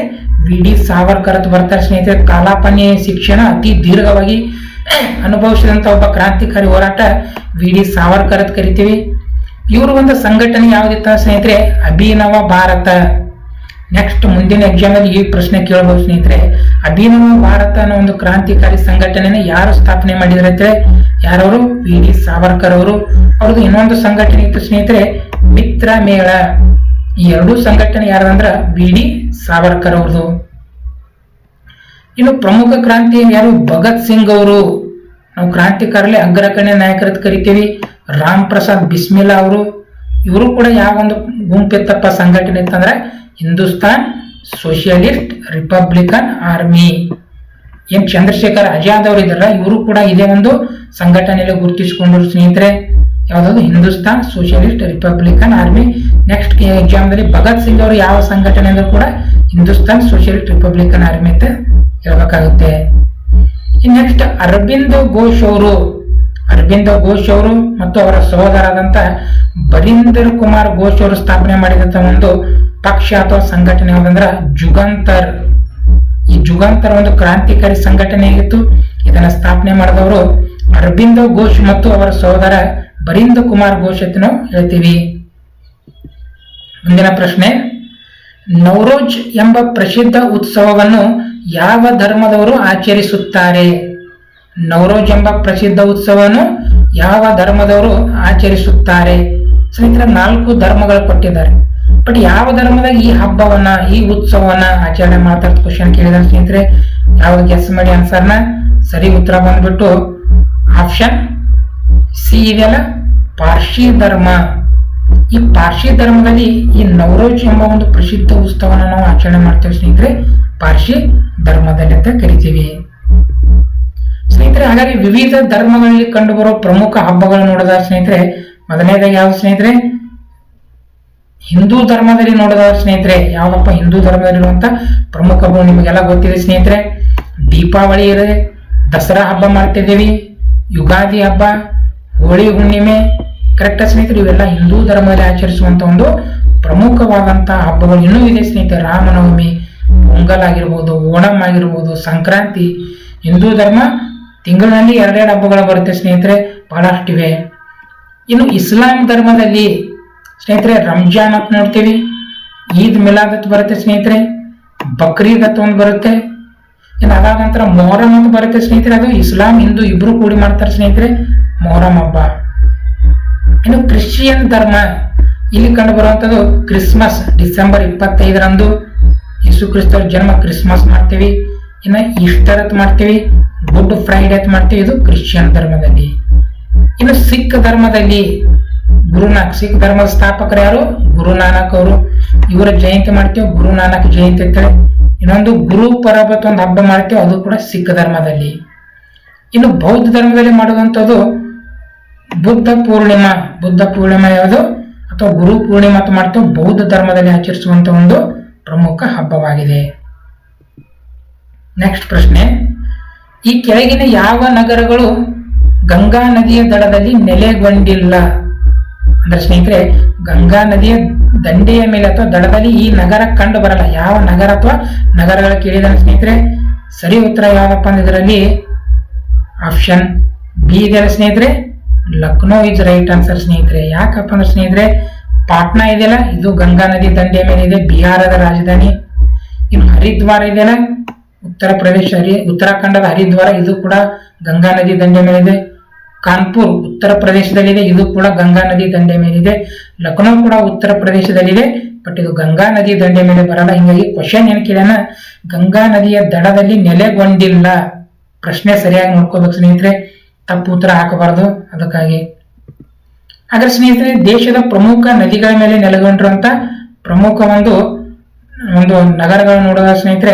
ವಿ ಡಿ ಸಾವರ್ಕರ್ ಅಂತ ಬರ್ತಾರೆ ಸ್ನೇಹಿತರೆ. ಕಾಲಾಪನೆ ಶಿಕ್ಷಣ ಅತಿ ದೀರ್ಘವಾಗಿ ಅನುಭವಿಸಿದಂತ ಒಬ್ಬ ಕ್ರಾಂತಿಕಾರಿ ಹೋರಾಟ ವಿ ಡಿ ಸಾವರ್ಕರ್ ಅಂತ ಕರಿತೀವಿ. ಇವರು ಒಂದು ಸಂಘಟನೆ ಯಾವ್ದಿತ್ತ ಸ್ನೇಹಿತರೆ? ಅಭಿನವ ಭಾರತ. ನೆಕ್ಸ್ಟ್ ಮುಂದಿನ ಎಕ್ಸಾಮ್ ಅಲ್ಲಿ ಈ ಪ್ರಶ್ನೆ ಕೇಳಬಹುದು ಸ್ನೇಹಿತರೆ. ಅಭಿನವ ಭಾರತ ಅನ್ನೋ ಒಂದು ಕ್ರಾಂತಿಕಾರಿ ಸಂಘಟನೆನ ಯಾರು ಸ್ಥಾಪನೆ ಮಾಡಿದ್ರೆ ಯಾರವರು? ವಿ ಡಿ ಸಾವರ್ಕರ್ ಅವರು. ಅವ್ರದ್ದು ಇನ್ನೊಂದು ಸಂಘಟನೆ ಇತ್ತು ಸ್ನೇಹಿತರೆ. ಮಿತ್ರ ಮೇಳ. ಈ ಎರಡೂ ಸಂಘಟನೆ ಯಾರಂದ್ರ ಬಿ ಡಿ ಸಾವರ್ಕರ್ ಅವ್ರದ್ದು ಇನ್ನು ಪ್ರಮುಖ ಕ್ರಾಂತಿ ಯಾರು? ಭಗತ್ ಸಿಂಗ್ ಅವರು. ನಾವು ಕ್ರಾಂತಿಕಾರಲ್ಲಿ ಅಗ್ರಗಣ್ಯ ನಾಯಕರ ಕರಿತೀವಿ. ರಾಮ್ ಪ್ರಸಾದ್ ಬಿಸ್ಮಿಲಾ ಅವರು. ಇವರು ಕೂಡ ಯಾವ ಒಂದು ಗುಂಪಿತ್ತಪ್ಪ ಸಂಘಟನೆ ಇತ್ತಂದ್ರೆ ಹಿಂದೂಸ್ತಾನ್ ಸೋಷಿಯಲಿಸ್ಟ್ ರಿಪಬ್ಲಿಕನ್ ಆರ್ಮಿ. ಏನ್ ಚಂದ್ರಶೇಖರ್ ಆಜಾದ್ ಅವರು ಇದಾರ ಇವರು ಕೂಡ ಇದೇ ಒಂದು ಸಂಘಟನೆಯಲ್ಲಿ ಗುರುತಿಸಿಕೊಂಡರು ಸ್ನೇಹಿತರೆ. ಯಾವ್ದಾದ್ರು Hindustan socialist, republican army, next exam ದಲ್ಲಿ ಭಗತ್ ಸಿಂಗ್ ಅವರು ಯಾವ ಸಂಘಟನೆ ಅಂದ್ರೂ ಕೂಡ ಹಿಂದೂಸ್ತಾನ್ ಸೋಷಿಯಲಿಸ್ಟ್, ರಿಪಬ್ಲಿಕನ್ ಆರ್ಮಿ ಅಂತ ಹೇಳ್ಬೇಕಾಗುತ್ತೆ. ನೆಕ್ಸ್ಟ್ ಅರವಿಂದ್ ಘೋಷ್ ಅವರು. ಅರವಿಂದ ಘೋಷ್ ಅವರು ಮತ್ತು ಅವರ ಸಹೋದರಾದಂತ ಬರೀಂದರ್ ಕುಮಾರ್ ಘೋಷ್ ಅವರು ಸ್ಥಾಪನೆ ಮಾಡಿದಂತ ಒಂದು ಪಕ್ಷ ಅಥವಾ ಸಂಘಟನೆ ಯಾವುದಂದ್ರೆ ಜುಗಂತರ್. ಈ ಜುಗಂತರ್ ಒಂದು ಕ್ರಾಂತಿಕಾರಿ ಸಂಘಟನೆ ಆಗಿತ್ತು. ಇದನ್ನ ಸ್ಥಾಪನೆ ಮಾಡಿದವರು ಅರವಿಂದ ಘೋಷ್ ಮತ್ತು ಅವರ ಸಹೋದರ ಬರಿಂದ ಕುಮಾರ್ ಘೋಷ್ ಹೇಳ್ತೀವಿ. ಮುಂದಿನ ಪ್ರಶ್ನೆ, ನವರೋಜ್ ಎಂಬ ಪ್ರಸಿದ್ಧ ಉತ್ಸವವನ್ನು ಯಾವ ಧರ್ಮದವರು ಆಚರಿಸುತ್ತಾರೆ? ನವರೋಜ್ ಎಂಬ ಪ್ರಸಿದ್ಧ ಉತ್ಸವವನ್ನು ಯಾವ ಧರ್ಮದವರು ಆಚರಿಸುತ್ತಾರೆ? ಸ್ನೇಹಿತರೆ, ನಾಲ್ಕು ಧರ್ಮಗಳು ಕೊಟ್ಟಿದ್ದಾರೆ. ಬಟ್ ಯಾವ ಧರ್ಮದಾಗ ಈ ಹಬ್ಬವನ್ನ, ಈ ಉತ್ಸವವನ್ನ ಆಚರಣೆ ಮಾಡ್ತಾರೆ ಕ್ವಶನ್ ಕೇಳಿದ್ರೆ ಸ್ನೇಹಿತರೆ. ಯಾವ್ದು ಗೆಸ್ ಮಾಡಿ ಆನ್ಸರ್ನ ಸರಿ, ಉತ್ತರ ಬಂದ್ಬಿಟ್ಟು ಆಪ್ಷನ್ ಸಿ ಪಾರ್ಶಿ ಧರ್ಮ ಈ ಪಾರ್ಶಿ ಧರ್ಮದಲ್ಲಿ ಈ ನವರೋಜ್ ಎಂಬ ಒಂದು ಪ್ರಸಿದ್ಧ ಉತ್ಸವನ ನಾವು ಆಚರಣೆ ಮಾಡ್ತೇವೆ ಸ್ನೇಹಿತರೆ. ಪಾರ್ಶಿ ಧರ್ಮದಲ್ಲಿ ಅಂತ ಕರಿತೀವಿ. ಸ್ನೇಹಿತರೆ, ಹಾಗಾಗಿ ವಿವಿಧ ಧರ್ಮಗಳಲ್ಲಿ ಕಂಡುಬರುವ ಪ್ರಮುಖ ಹಬ್ಬಗಳು ನೋಡಿದ ಸ್ನೇಹಿತರೆ, ಮೊದಲನೇದಾಗಿ ಯಾವ ಸ್ನೇಹಿತರೆ? ಹಿಂದೂ ಧರ್ಮದಲ್ಲಿ ನೋಡಿದ ಸ್ನೇಹಿತರೆ ಯಾವಪ್ಪ ಹಿಂದೂ ಧರ್ಮದಲ್ಲಿರುವಂತ ಪ್ರಮುಖ ಹಬ್ಬಗಳು ನಿಮಗೆಲ್ಲ ಗೊತ್ತಿದೆ ಸ್ನೇಹಿತರೆ? ದೀಪಾವಳಿ ಇದೆ, ದಸರಾ ಹಬ್ಬ ಮಾಡ್ತಿದ್ದೀವಿ, ಯುಗಾದಿ ಹಬ್ಬ ಹೋಳಿ ಹುಣ್ಣಿಮೆ, ಕರೆಕ್ಟ್ ಸ್ನೇಹಿತರು, ಇವೆಲ್ಲ ಹಿಂದೂ ಧರ್ಮದಲ್ಲಿ ಆಚರಿಸುವಂತ ಒಂದು ಪ್ರಮುಖವಾದಂತಹ ಹಬ್ಬಗಳು ಇನ್ನೂ ಇದೆ ಸ್ನೇಹಿತರೆ. ರಾಮನವಮಿ ಪೊಂಗಲ್ ಆಗಿರ್ಬೋದು, ಓಣಂ ಆಗಿರ್ಬೋದು, ಸಂಕ್ರಾಂತಿ, ಹಿಂದೂ ಧರ್ಮ ತಿಂಗಳಲ್ಲಿ ಎರಡೆರಡು ಹಬ್ಬಗಳು ಬರುತ್ತೆ ಸ್ನೇಹಿತರೆ, ಬಹಳಷ್ಟಿವೆ. ಇನ್ನು ಇಸ್ಲಾಂ ಧರ್ಮದಲ್ಲಿ ಸ್ನೇಹಿತರೆ, ರಂಜಾನ್ ಅಂತ ನೋಡ್ತೀವಿ. ಈದ್ ಮಿಲಾದ್ ಅಂತ ಬರುತ್ತೆ ಸ್ನೇಹಿತರೆ. ಬಕ್ರೀದ್ ಅಂತ ಒಂದು ಬರುತ್ತೆ. ಇನ್ನು ಅದಾದ ನಂತರ ಮೊಹರಂ ಅಂತ ಬರುತ್ತೆ ಸ್ನೇಹಿತರೆ. ಅದು ಇಸ್ಲಾಂ ಹಿಂದೂ ಇಬ್ರು ಕೂಡಿ ಮಾಡ್ತಾರೆ ಸ್ನೇಹಿತರೆ. ಮೊಹರಂ ಹಬ್ಬ. ಇನ್ನು ಕ್ರಿಶ್ಚಿಯನ್ ಧರ್ಮ, ಇಲ್ಲಿ ಕಂಡು ಬರುವಂಥದ್ದು ಕ್ರಿಸ್ಮಸ್, ಡಿಸೆಂಬರ್ ಇಪ್ಪತ್ತೈದರಂದು ಯೇಸು ಕ್ರಿಸ್ತರ ಜನ್ಮ ಕ್ರಿಸ್ಮಸ್ ಮಾಡ್ತೀವಿ. ಇನ್ನು ಈಸ್ಟರ್ ಅಂತ ಮಾಡ್ತೀವಿ, ಗುಡ್ ಫ್ರೈಡೆ ಅಂತ ಮಾಡ್ತೀವಿ, ಇದು ಕ್ರಿಶ್ಚಿಯನ್ ಧರ್ಮದಲ್ಲಿ. ಇನ್ನು ಸಿಖ್ ಧರ್ಮದಲ್ಲಿ ಗುರುನಾನಕ್, ಸಿಖ್ ಧರ್ಮದ ಸ್ಥಾಪಕರು ಯಾರು? ಗುರುನಾನಕ್ ಅವರು. ಇವರ ಜಯಂತಿ ಮಾಡ್ತೀವಿ, ಗುರುನಾನಕ್ ಜಯಂತಿ ಅಂತ ಇನ್ನೊಂದು ಗುರು ಪರಬತ್ ಒಂದು ಹಬ್ಬ ಮಾಡ್ತೀವಿ, ಅದು ಕೂಡ ಸಿಖ್ ಧರ್ಮದಲ್ಲಿ. ಇನ್ನು ಬೌದ್ಧ ಧರ್ಮದಲ್ಲಿ ಮಾಡುವಂಥದ್ದು ಬುದ್ಧ ಪೂರ್ಣಿಮಾ ಬುದ್ಧ ಪೂರ್ಣಿಮಾ ಯಾವುದು? ಅಥವಾ ಗುರು ಪೂರ್ಣಿಮಾ ಅಂತ ಮಾಡ್ತೇವೆ, ಬೌದ್ಧ ಧರ್ಮದಲ್ಲಿ ಆಚರಿಸುವಂತ ಒಂದು ಪ್ರಮುಖ ಹಬ್ಬವಾಗಿದೆ. ನೆಕ್ಸ್ಟ್ ಪ್ರಶ್ನೆ. ಈ ಕೆಳಗಿನ ಯಾವ ನಗರಗಳು ಗಂಗಾ ನದಿಯ ದಡದಲ್ಲಿ ನೆಲೆಗೊಂಡಿಲ್ಲ? ಅಂದ್ರೆ ಸ್ನೇಹಿತರೆ, ಗಂಗಾ ನದಿಯ ದಂಡೆಯ ಮೇಲೆ ಅಥವಾ ದಡದಲ್ಲಿ ಈ ನಗರ ಕಂಡು ಬರಲ್ಲ. ಯಾವ ನಗರ ಅಥವಾ ನಗರಗಳ ಕೇಳಿದ ಸ್ನೇಹಿತರೆ, ಸರಿ ಉತ್ತರ ಯಾವಪ್ಪ ಅಂದ್ರೆ ಇದರಲ್ಲಿ ಆಪ್ಷನ್ ಬಿ ಇದೆಯಲ್ಲ ಸ್ನೇಹಿತರೆ. ಲಕ್ನೋ ಇಸ್ ರೈಟ್ ಆನ್ಸರ್ ಸ್ನೇಹಿತರೆ ಯಾಕಪ್ಪ ಅಂದ್ರೆ ಸ್ನೇಹಿತರೆ, ಪಾಟ್ನಾ ಇದೆಯಲ್ಲ, ಇದು ಗಂಗಾ ನದಿ ದಂಡೆಯ ಮೇಲೆ ಇದೆ, ಬಿಹಾರದ ರಾಜಧಾನಿ. ಇನ್ನು ಹರಿದ್ವಾರ ಇದೆಯಲ್ಲ, ಉತ್ತರ ಪ್ರದೇಶ, ಹರಿ, ಉತ್ತರಾಖಂಡದ ಹರಿದ್ವಾರ, ಇದು ಕೂಡ ಗಂಗಾ ನದಿ ದಂಡೆ ಮೇಲಿದೆ ಕಾನ್ಪುರ್, ಉತ್ತರ ಪ್ರದೇಶದಲ್ಲಿದೆ ಇದು ಕೂಡ ಗಂಗಾ ನದಿ ದಂಡೆ ಮೇಲಿದೆ ಲಕ್ನೋ ಕೂಡ ಉತ್ತರ ಪ್ರದೇಶದಲ್ಲಿದೆ ಬಟ್ ಇದು ಗಂಗಾ ನದಿ ದಂಡೆ ಮೇಲೆ ಬರಲ್ಲ. ಹಿಂಗಾಗಿ ಕ್ವಶನ್ ಏನ್ ಕೇಳೋಣ ಗಂಗಾ ನದಿಯ ದಡದಲ್ಲಿ ನೆಲೆಗೊಂಡಿಲ್ಲ. ಪ್ರಶ್ನೆ ಸರಿಯಾಗಿ ನೋಡ್ಕೋಬೇಕು ಸ್ನೇಹಿತರೆ. ತಪ್ಪು ಉತ್ತರ ಹಾಕಬಾರದು. ಅದಕ್ಕಾಗಿ ಹಾಗಾದ್ರೆ ಸ್ನೇಹಿತರೆ, ದೇಶದ ಪ್ರಮುಖ ನದಿಗಳ ಮೇಲೆ ನೆಲೆಗೊಂಡಿರುವಂತ ಪ್ರಮುಖ ಒಂದು ಒಂದು ನಗರಗಳನ್ನು ನೋಡೋದ ಸ್ನೇಹಿತರೆ.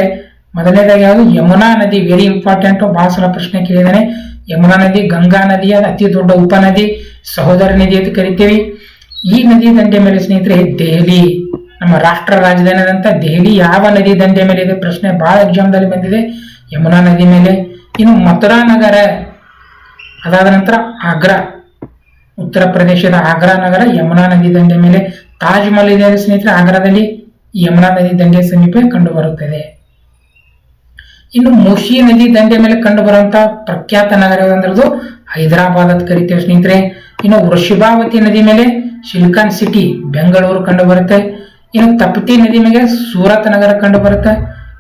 ಮೊದಲನೇದಾಗಿ ಯಾವುದು? ಯಮುನಾ ನದಿ ವೆರಿ ಇಂಪಾರ್ಟೆಂಟ್ ಬಹಳ ಸಲ ಪ್ರಶ್ನೆ ಕೇಳಿದ್ದಾನೆ. ಯಮುನಾ ನದಿ, ಗಂಗಾ ನದಿಯ ಅತಿ ದೊಡ್ಡ ಉಪನದಿ ಸಹೋದರ ನದಿ ಅಂತ ಕರಿತೀವಿ. ಈ ನದಿ ದಂಡೆ ಮೇಲೆ ಸ್ನೇಹಿತರೆ, ದೆಹಲಿ, ನಮ್ಮ ರಾಷ್ಟ್ರ ರಾಜಧಾನಿಯಾದಂತ ದೆಹಲಿ ಯಾವ ನದಿ ದಂಡೆ ಮೇಲೆ ಇದೆ? ಪ್ರಶ್ನೆ ಬಹಳ ಎಕ್ಸಾಮ್ದಲ್ಲಿ ಬಂದಿದೆ. ಯಮುನಾ ನದಿ ಮೇಲೆ. ಇನ್ನು ಮಥುರಾ ನಗರ ಅದಾದ ನಂತರ ಆಗ್ರಾ, ಉತ್ತರ ಪ್ರದೇಶದ ಆಗ್ರಾ ನಗರ, ಯಮುನಾ ನದಿ ದಂಡೆ ಮೇಲೆ ತಾಜ್ ಮಹಲ್ ಇದೆ ಸ್ನೇಹಿತರೆ, ಆಗ್ರಾದಲ್ಲಿ ಯಮುನಾ ನದಿ ದಂಡೆ ಸಮೀಪ ಕಂಡು ಬರುತ್ತದೆ ಇನ್ನು ಮುಷಿ ನದಿ ದಂಡೆ ಮೇಲೆ ಕಂಡು ಬರುವಂತಹ ಪ್ರಖ್ಯಾತ ನಗರ ಅಂದ್ರದು ಹೈದರಾಬಾದ್ ಅಂತ ಕರಿತೇವೆ ಸ್ನೇಹಿತರೆ. ಇನ್ನು ವೃಷಭಾವತಿ ನದಿ ಮೇಲೆ ಶಿಲ್ಕಾನ್ ಸಿಟಿ, ಬೆಂಗಳೂರು ಕಂಡು ಬರುತ್ತೆ ಇನ್ನು ತಪ್ತಿ ನದಿ ಮೇಲೆ ಸೂರತ್ ನಗರ ಕಂಡು ಬರುತ್ತೆ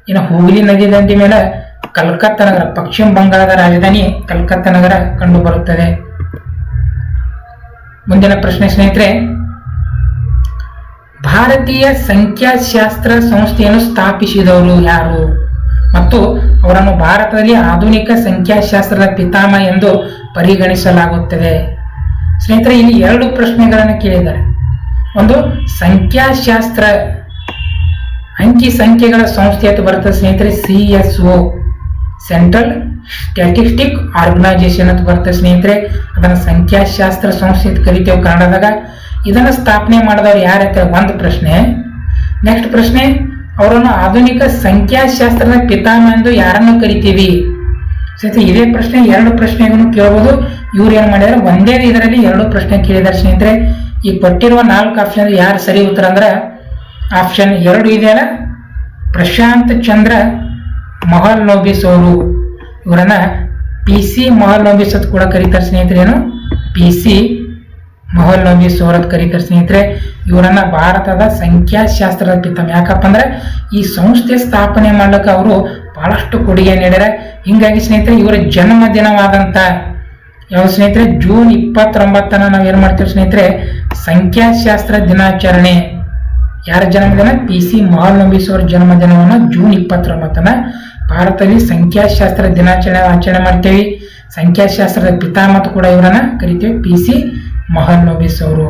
ಇನ್ನು ಹೂಗ್ಲಿ ನದಿ ದಂಡೆ ಮೇಲೆ ಕಲ್ಕತ್ತಾ ನಗರ, ಪಶ್ಚಿಮ ಬಂಗಾಳದ ರಾಜಧಾನಿ ಕಲ್ಕತ್ತಾ ನಗರ ಕಂಡುಬರುತ್ತದೆ ಮುಂದಿನ ಪ್ರಶ್ನೆ ಸ್ನೇಹಿತರೆ, ಭಾರತೀಯ ಸಂಖ್ಯಾಶಾಸ್ತ್ರ ಸಂಸ್ಥೆಯನ್ನು ಸ್ಥಾಪಿಸಿದವರು ಯಾರು? ಮತ್ತು ಅವರನ್ನು ಭಾರತದಲ್ಲಿ ಆಧುನಿಕ ಸಂಖ್ಯಾಶಾಸ್ತ್ರದ ಪಿತಾಮ ಎಂದು ಪರಿಗಣಿಸಲಾಗುತ್ತದೆ. ಸ್ನೇಹಿತರೆ, ಇಲ್ಲಿ ಎರಡು ಪ್ರಶ್ನೆಗಳನ್ನು ಕೇಳಿದ್ದಾರೆ. ಒಂದು, ಸಂಖ್ಯಾಶಾಸ್ತ್ರ ಅಂಕಿ ಸಂಖ್ಯೆಗಳ ಸಂಸ್ಥೆ ಅಂತ ಬರ್ತದೆ ಸ್ನೇಹಿತರೆ, C S O central statistic organisation ಅಂತ ಬರ್ತದೆ ಸ್ನೇಹಿತರೆ. ಅದನ್ನ ಸಂಖ್ಯಾಶಾಸ್ತ್ರ ಸಂಸ್ಥೆ ಅಂತ ಕರಿತೇವೆ ಕನ್ನಡದಾಗ. ಇದನ್ನ ಸ್ಥಾಪನೆ ಮಾಡಿದವರು ಯಾರೈತೆ ಒಂದು ಪ್ರಶ್ನೆ. ನೆಕ್ಸ್ಟ್ ಪ್ರಶ್ನೆ, ಅವರನ್ನು ಆಧುನಿಕ ಸಂಖ್ಯಾಶಾಸ್ತ್ರದ ಪಿತಾಮ ಎಂದು ಯಾರನ್ನು ಕರಿತೀವಿ? ಸ್ನೇಹಿತರೆ, ಇದೇ ಪ್ರಶ್ನೆ, ಎರಡು ಪ್ರಶ್ನೆಗಳನ್ನು ಕೇಳಬಹುದು ಇವ್ರು ಏನ್ ಮಾಡಿದ್ರೆ? ಒಂದೇ ಇದರಲ್ಲಿ ಎರಡು ಪ್ರಶ್ನೆ ಕೇಳಿದ್ದಾರೆ ಸ್ನೇಹಿತರೆ. ಈ ಕೊಟ್ಟಿರುವ ನಾಲ್ಕು ಆಪ್ಷನ್ ಯಾರು ಸರಿ ಉತ್ತರ ಅಂದ್ರೆ ಆಪ್ಷನ್ ಎರಡು ಇದೆಯಲ್ಲ ಪ್ರಶಾಂತ್ ಚಂದ್ರ ಮಹಲ್ ನೋಬಿಸ್ ಅವರು ಇವರನ್ನ ಪಿ ಸಿ ಮಹಲ್ ನೋಬಿಸ್ ಅಂತ ಕೂಡ ಕರೀತಾರೆ ಸ್ನೇಹಿತರೇನು ಪಿ ಸಿ ಮಹಲ್ ನೋಬಿ ಅಂತ ಕರೀತಾರೆ ಸ್ನೇಹಿತರೆ, ಇವರನ್ನ ಭಾರತದ ಸಂಖ್ಯಾಶಾಸ್ತ್ರದ ಪಿತಮ್ ಯಾಕಪ್ಪ ಅಂದ್ರೆ ಈ ಸಂಸ್ಥೆ ಸ್ಥಾಪನೆ ಮಾಡ್ಲಿಕ್ಕೆ ಅವರು ಬಹಳಷ್ಟು ಕೊಡುಗೆ ನೀಡ್ಯಾರ. ಹಿಂಗಾಗಿ ಸ್ನೇಹಿತರೆ, ಇವರ ಜನ್ಮ ದಿನವಾದಂತ ಯಾವ ಸ್ನೇಹಿತರೆ? ಜೂನ್ ಇಪ್ಪತ್ತೊಂಬತ್ತನ ನಾವು ಏನ್ ಮಾಡ್ತೀವಿ ಸ್ನೇಹಿತರೆ? ಸಂಖ್ಯಾಶಾಸ್ತ್ರ ದಿನಾಚರಣೆ. ಯಾರ ಜನ್ಮದಿನ? ಪಿ ಸಿ ಮಹಾಲಂಬೀಸ್ ಅವರ ಜನ್ಮದಿನವನ್ನು ಜೂನ್ ಇಪ್ಪತ್ತೊಂಬತ್ತನ ಭಾರತದಲ್ಲಿ ಸಂಖ್ಯಾಶಾಸ್ತ್ರ ದಿನಾಚರಣೆ ಆಚರಣೆ ಮಾಡ್ತೇವೆ. ಸಂಖ್ಯಾಶಾಸ್ತ್ರದ ಪಿತಾಮತ ಕೂಡ ಇವರನ್ನ ಕರಿತೇವೆ, ಪಿ ಸಿ ಮಹನ್ನೋಬಿಸ್ ಅವರು.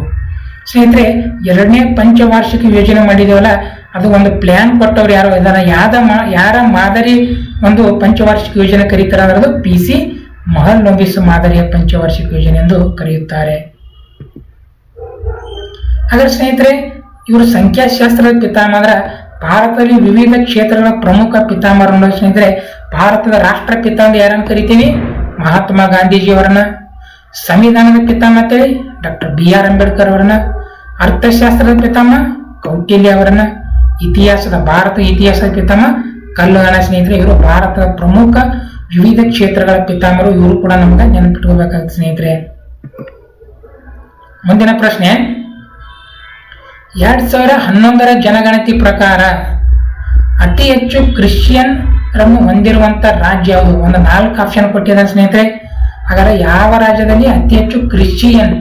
ಸ್ನೇಹಿತರೆ, ಎರಡನೇ ಪಂಚವಾರ್ಷಿಕ ಯೋಜನೆ ಮಾಡಿದೇವಲ್ಲ, ಅದು ಒಂದು ಪ್ಲಾನ್ ಕೊಟ್ಟವ್ರು ಯಾರು ಇದನ್ನ ಯಾದ ಮಾ, ಯಾರ ಮಾದರಿ ಒಂದು ಪಂಚವಾರ್ಷಿಕ ಯೋಜನೆ ಕರೀತಾರೆ ಅದು ಪಿ ಸಿ ಮಹಲ್ ಮಾದರಿಯ ಪಂಚವಾರ್ಷಿಕ ಯೋಜನೆ ಎಂದು ಕರೆಯುತ್ತಾರೆ. ಹಾಗಾದ್ರೆ ಸ್ನೇಹಿತರೆ, ಇವರು ಸಂಖ್ಯಾಶಾಸ್ತ್ರದ ಪಿತಾಮಹರ ಭಾರತದಲ್ಲಿ ವಿವಿಧ ಕ್ಷೇತ್ರಗಳ ಪ್ರಮುಖ ಪಿತಾಮಹರನ್ನು ಸ್ನೇಹಿತರೆ, ಭಾರತದ ರಾಷ್ಟ್ರಪಿತ ಅಂತ ಯಾರನ್ನು ಕರಿತೀವಿ ಮಹಾತ್ಮ ಗಾಂಧೀಜಿಯವರನ್ನ. ಸಂವಿಧಾನದ ಪಿತಾಮಹ ಅಂತೇಳಿ ಡಾಕ್ಟರ್ ಬಿ ಆರ್ ಅಂಬೇಡ್ಕರ್ ಅವರನ್ನ. ಅರ್ಥಶಾಸ್ತ್ರದ ಪಿತಾಮಹ ಕೌಟಿಲ್ಯ ಅವರನ್ನ. ಇತಿಹಾಸದ ಭಾರತ ಇತಿಹಾಸದ ಪಿತಾಮಹ ಕಲ್ಲುಗಣ ಸ್ನೇಹಿತರೆ, ಇವರು ಭಾರತದ ಪ್ರಮುಖ ವಿವಿಧ ಕ್ಷೇತ್ರಗಳ ಪಿತಾಮಹರು. ಇವರು ಕೂಡ ನಮ್ಗೆ ನೆನಪಿಟ್ಕೋಬೇಕಾಗುತ್ತೆ ಸ್ನೇಹಿತರೆ. ಮುಂದಿನ ಪ್ರಶ್ನೆ. ಎರಡ್ ಸಾವಿರ ಹನ್ನೊಂದರ ಜನಗಣತಿ ಪ್ರಕಾರ ಅತಿ ಹೆಚ್ಚು ಕ್ರಿಶ್ಚಿಯನ್ ರನ್ನು ಹೊಂದಿರುವಂತ ರಾಜ್ಯ ಯಾವುದು ಒಂದು ನಾಲ್ಕು ಆಪ್ಷನ್ ಕೊಟ್ಟಿದ್ದಾರೆ ಸ್ನೇಹಿತರೆ. ಹಾಗಾದ್ರೆ ಯಾವ ರಾಜ್ಯದಲ್ಲಿ ಅತಿ ಹೆಚ್ಚು ಕ್ರಿಶ್ಚಿಯನ್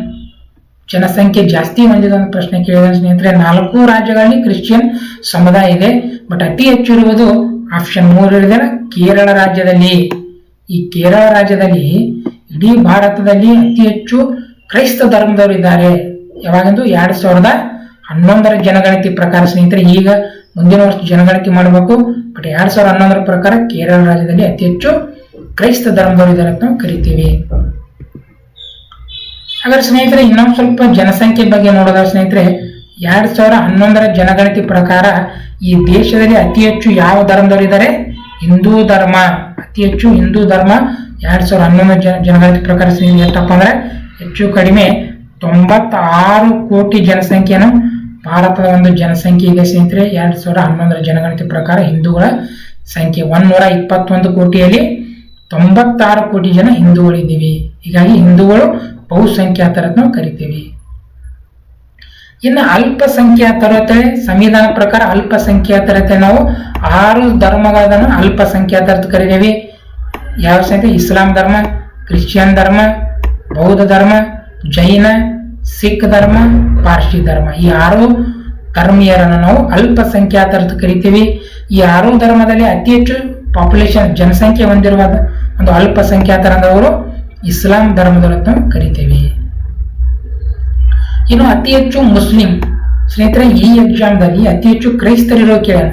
ಜನಸಂಖ್ಯೆ ಜಾಸ್ತಿ ಹೊಂದಿದ ಒಂದು ಪ್ರಶ್ನೆ ಕೇಳಿದ ಸ್ನೇಹಿತರೆ. ನಾಲ್ಕು ರಾಜ್ಯಗಳಲ್ಲಿ ಕ್ರಿಶ್ಚಿಯನ್ ಸಮುದಾಯ ಇದೆ. ಬಟ್ ಅತಿ ಹೆಚ್ಚು ಇರುವುದು ಆಪ್ಷನ್ ಮೂರು ಇದೆ ಕೇರಳ ರಾಜ್ಯದಲ್ಲಿ. ಈ ಕೇರಳ ರಾಜ್ಯದಲ್ಲಿ ಇಡೀ ಭಾರತದಲ್ಲಿ ಅತಿ ಹೆಚ್ಚು ಕ್ರೈಸ್ತ ಧರ್ಮದವರು ಇದ್ದಾರೆ. ಯಾವಾಗಂದು ಎರಡು ಸಾವಿರದ ಹನ್ನೊಂದರ ಜನಗಣತಿ ಪ್ರಕಾರ ಸ್ನೇಹಿತರೆ, ಈಗ ಮುಂದಿನ ವರ್ಷ ಜನಗಣತಿ ಮಾಡಬೇಕು. ಬಟ್ ಎರಡ್ ಸಾವಿರದ ಹನ್ನೊಂದರ ಪ್ರಕಾರ ಕೇರಳ ರಾಜ್ಯದಲ್ಲಿ ಅತಿ ಹೆಚ್ಚು ಕ್ರೈಸ್ತ ಧರ್ಮದವರು ಇದ್ದಾರೆ ಅಂತ ನಾವು ಕರಿತೀವಿ. ಹಾಗಾದ್ರೆ ಸ್ನೇಹಿತರೆ, ಇನ್ನೊಂದು ಸ್ವಲ್ಪ ಜನಸಂಖ್ಯೆ ಬಗ್ಗೆ ನೋಡೋದ ಸ್ನೇಹಿತರೆ, ಎರಡ್ ಸಾವಿರ ಹನ್ನೊಂದರ ಜನಗಣತಿ ಪ್ರಕಾರ ಈ ದೇಶದಲ್ಲಿ ಅತಿ ಹೆಚ್ಚು ಯಾವ ಧರ್ಮದವರು ಇದ್ದಾರೆ ಹಿಂದೂ ಧರ್ಮ. ಅತಿ ಹೆಚ್ಚು ಹಿಂದೂ ಧರ್ಮ ಎರಡ್ ಸಾವಿರ ಹನ್ನೊಂದರ ಜನ ಜನಗಣತಿ ಪ್ರಕಾರ ಸ್ನೇಹಿತರೆ, ಎಷ್ಟಪ್ಪ ಅಂದ್ರೆ ಹೆಚ್ಚು ಕಡಿಮೆ ತೊಂಬತ್ತಾರು ಕೋಟಿ ಜನಸಂಖ್ಯೆಯನ್ನು ಭಾರತದ ಒಂದು ಜನಸಂಖ್ಯೆ ಇದೆ ಸ್ನೇಹಿತರೆ, ಎರಡು ಸಾವಿರದ ಹನ್ನೊಂದರ ಜನಗಣತಿ ಪ್ರಕಾರ ಹಿಂದೂಗಳ ಸಂಖ್ಯೆ ಒಂದೂರ ಇಪ್ಪತ್ತೊಂದು ಕೋಟಿಯಲ್ಲಿ ತೊಂಬತ್ತಾರು ಕೋಟಿ ಜನ ಹಿಂದೂಗಳಿದ್ದೀವಿ. ಹೀಗಾಗಿ ಹಿಂದೂಗಳು ಬಹುಸಂಖ್ಯಾತರ ನಾವು ಕರಿತೀವಿ. ಇನ್ನು ಅಲ್ಪಸಂಖ್ಯಾತರತೆ ಸಂವಿಧಾನ ಪ್ರಕಾರ ಅಲ್ಪಸಂಖ್ಯಾತರತೆ ನಾವು ಆರು ಧರ್ಮಗಳನ್ನು ಅಲ್ಪಸಂಖ್ಯಾತರ ಕರಿತೀವಿ. ಯಾವ ಸಂಖ್ಯೆ ಇಸ್ಲಾಂ ಧರ್ಮ, ಕ್ರಿಶ್ಚಿಯನ್ ಧರ್ಮ, ಬೌದ್ಧ ಧರ್ಮ, ಜೈನ ಸಿಖ್ ಧರ್ಮ ಪಾರ್ಸಿ ಧರ್ಮ. ಈ ಆರು ಧರ್ಮೀಯರನ್ನು ನಾವು ಅಲ್ಪಸಂಖ್ಯಾತರ ಅಂತ ಕರಿತೀವಿ. ಈ ಆರು ಧರ್ಮದಲ್ಲಿ ಅತಿ ಹೆಚ್ಚು ಪಾಪ್ಯುಲೇಷನ್ ಜನಸಂಖ್ಯೆ ಹೊಂದಿರುವ ಒಂದು ಅಲ್ಪಸಂಖ್ಯಾತರಂದವರು ಇಸ್ಲಾಂ ಧರ್ಮದವರು ಅಂತ ನಾವು ಕರಿತೀವಿ. ಇನ್ನು ಅತಿ ಹೆಚ್ಚು ಮುಸ್ಲಿಂ ಸ್ನೇಹಿತರೆ, ಈ ಎಕ್ಸಾಮ್ದಲ್ಲಿ ಅತಿ ಹೆಚ್ಚು ಕ್ರೈಸ್ತರಿರೋ ಕೇಳೋಣ.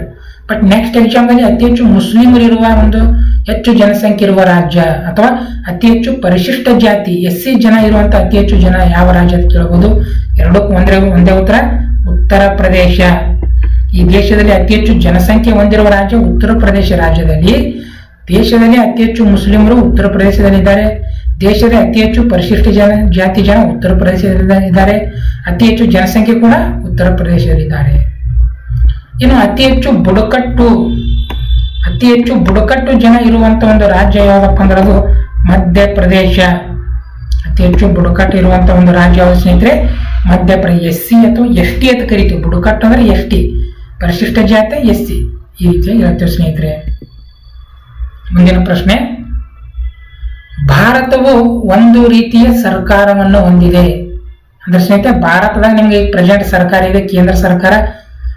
ಬಟ್ ನೆಕ್ಸ್ಟ್ ಎಕ್ಸಾಮ್ದಲ್ಲಿ ಅತಿ ಹೆಚ್ಚು ಮುಸ್ಲಿಮರಿರುವ ಒಂದು ಹೆಚ್ಚು ಜನಸಂಖ್ಯೆ ಇರುವ ರಾಜ್ಯ ಅಥವಾ ಅತಿ ಹೆಚ್ಚು ಪರಿಶಿಷ್ಟ ಜಾತಿ ಎಸ್ ಸಿ ಜನ ಇರುವಂತಹ ಅತಿ ಹೆಚ್ಚು ಜನ ಯಾವ ರಾಜ್ಯ ಅಂತ ಕೇಳಬಹುದು ಎರಡಕ್ಕೂ ಒಂದೇ ಒಂದೇ ಉತ್ತರ ಉತ್ತರ ಪ್ರದೇಶ. ಈ ದೇಶದಲ್ಲಿ ಅತಿ ಹೆಚ್ಚು ಜನಸಂಖ್ಯೆ ಹೊಂದಿರುವ ರಾಜ್ಯ ಉತ್ತರ ಪ್ರದೇಶ ರಾಜ್ಯದಲ್ಲಿ. ದೇಶದಲ್ಲಿ ಅತಿ ಹೆಚ್ಚು ಮುಸ್ಲಿಮರು ಉತ್ತರ ಪ್ರದೇಶದಲ್ಲಿದ್ದಾರೆ ದೇಶದ ಅತಿ ಹೆಚ್ಚು ಪರಿಶಿಷ್ಟ ಜನ, ಜಾತಿ ಜನ ಉತ್ತರ ಪ್ರದೇಶದಲ್ಲಿದ್ದಾರೆ ಅತಿ ಹೆಚ್ಚು ಜನಸಂಖ್ಯೆ ಕೂಡ ಉತ್ತರ ಪ್ರದೇಶದಲ್ಲಿದ್ದಾರೆ ಇನ್ನು ಅತಿ ಹೆಚ್ಚು ಬುಡಕಟ್ಟು ಅತಿ ಹೆಚ್ಚು ಬುಡಕಟ್ಟು ಜನ ಇರುವಂತ ಒಂದು ರಾಜ್ಯ ಯಾವುದಪ್ಪ ಅಂದ್ರೆ ಅದು ಮಧ್ಯಪ್ರದೇಶ. ಅತಿ ಹೆಚ್ಚು ಬುಡಕಟ್ಟು ಇರುವಂತ ಒಂದು ರಾಜ್ಯ ಯಾವ್ದು ಸ್ನೇಹಿತರೆ? ಮಧ್ಯಪ್ರದೇಶ. ಎಸ್ ಸಿ ಅಥವಾ ಎಸ್ ಟಿ ಅಂತ ಕರಿತೀವಿ. ಬುಡಕಟ್ಟು ಅಂದ್ರೆ ಎಸ್ ಟಿ. ಪರಿಶಿಷ್ಟ ಜಾತಿ ಎಸ್ ಸಿ. ಈ ರೀತಿಯಾಗಿ ಇರುತ್ತೆ ಸ್ನೇಹಿತರೆ. ಮುಂದಿನ ಪ್ರಶ್ನೆ. ಭಾರತವು ಒಂದು ರೀತಿಯ ಸರ್ಕಾರವನ್ನು ಹೊಂದಿದೆ. ಅಂದ್ರೆ ಸ್ನೇಹಿತರೆ, ಭಾರತದಾಗ ನಿಮ್ಗೆ ಪ್ರೆಸೆಂಟ್ ಸರ್ಕಾರ ಇದೆ, ಕೇಂದ್ರ ಸರ್ಕಾರ.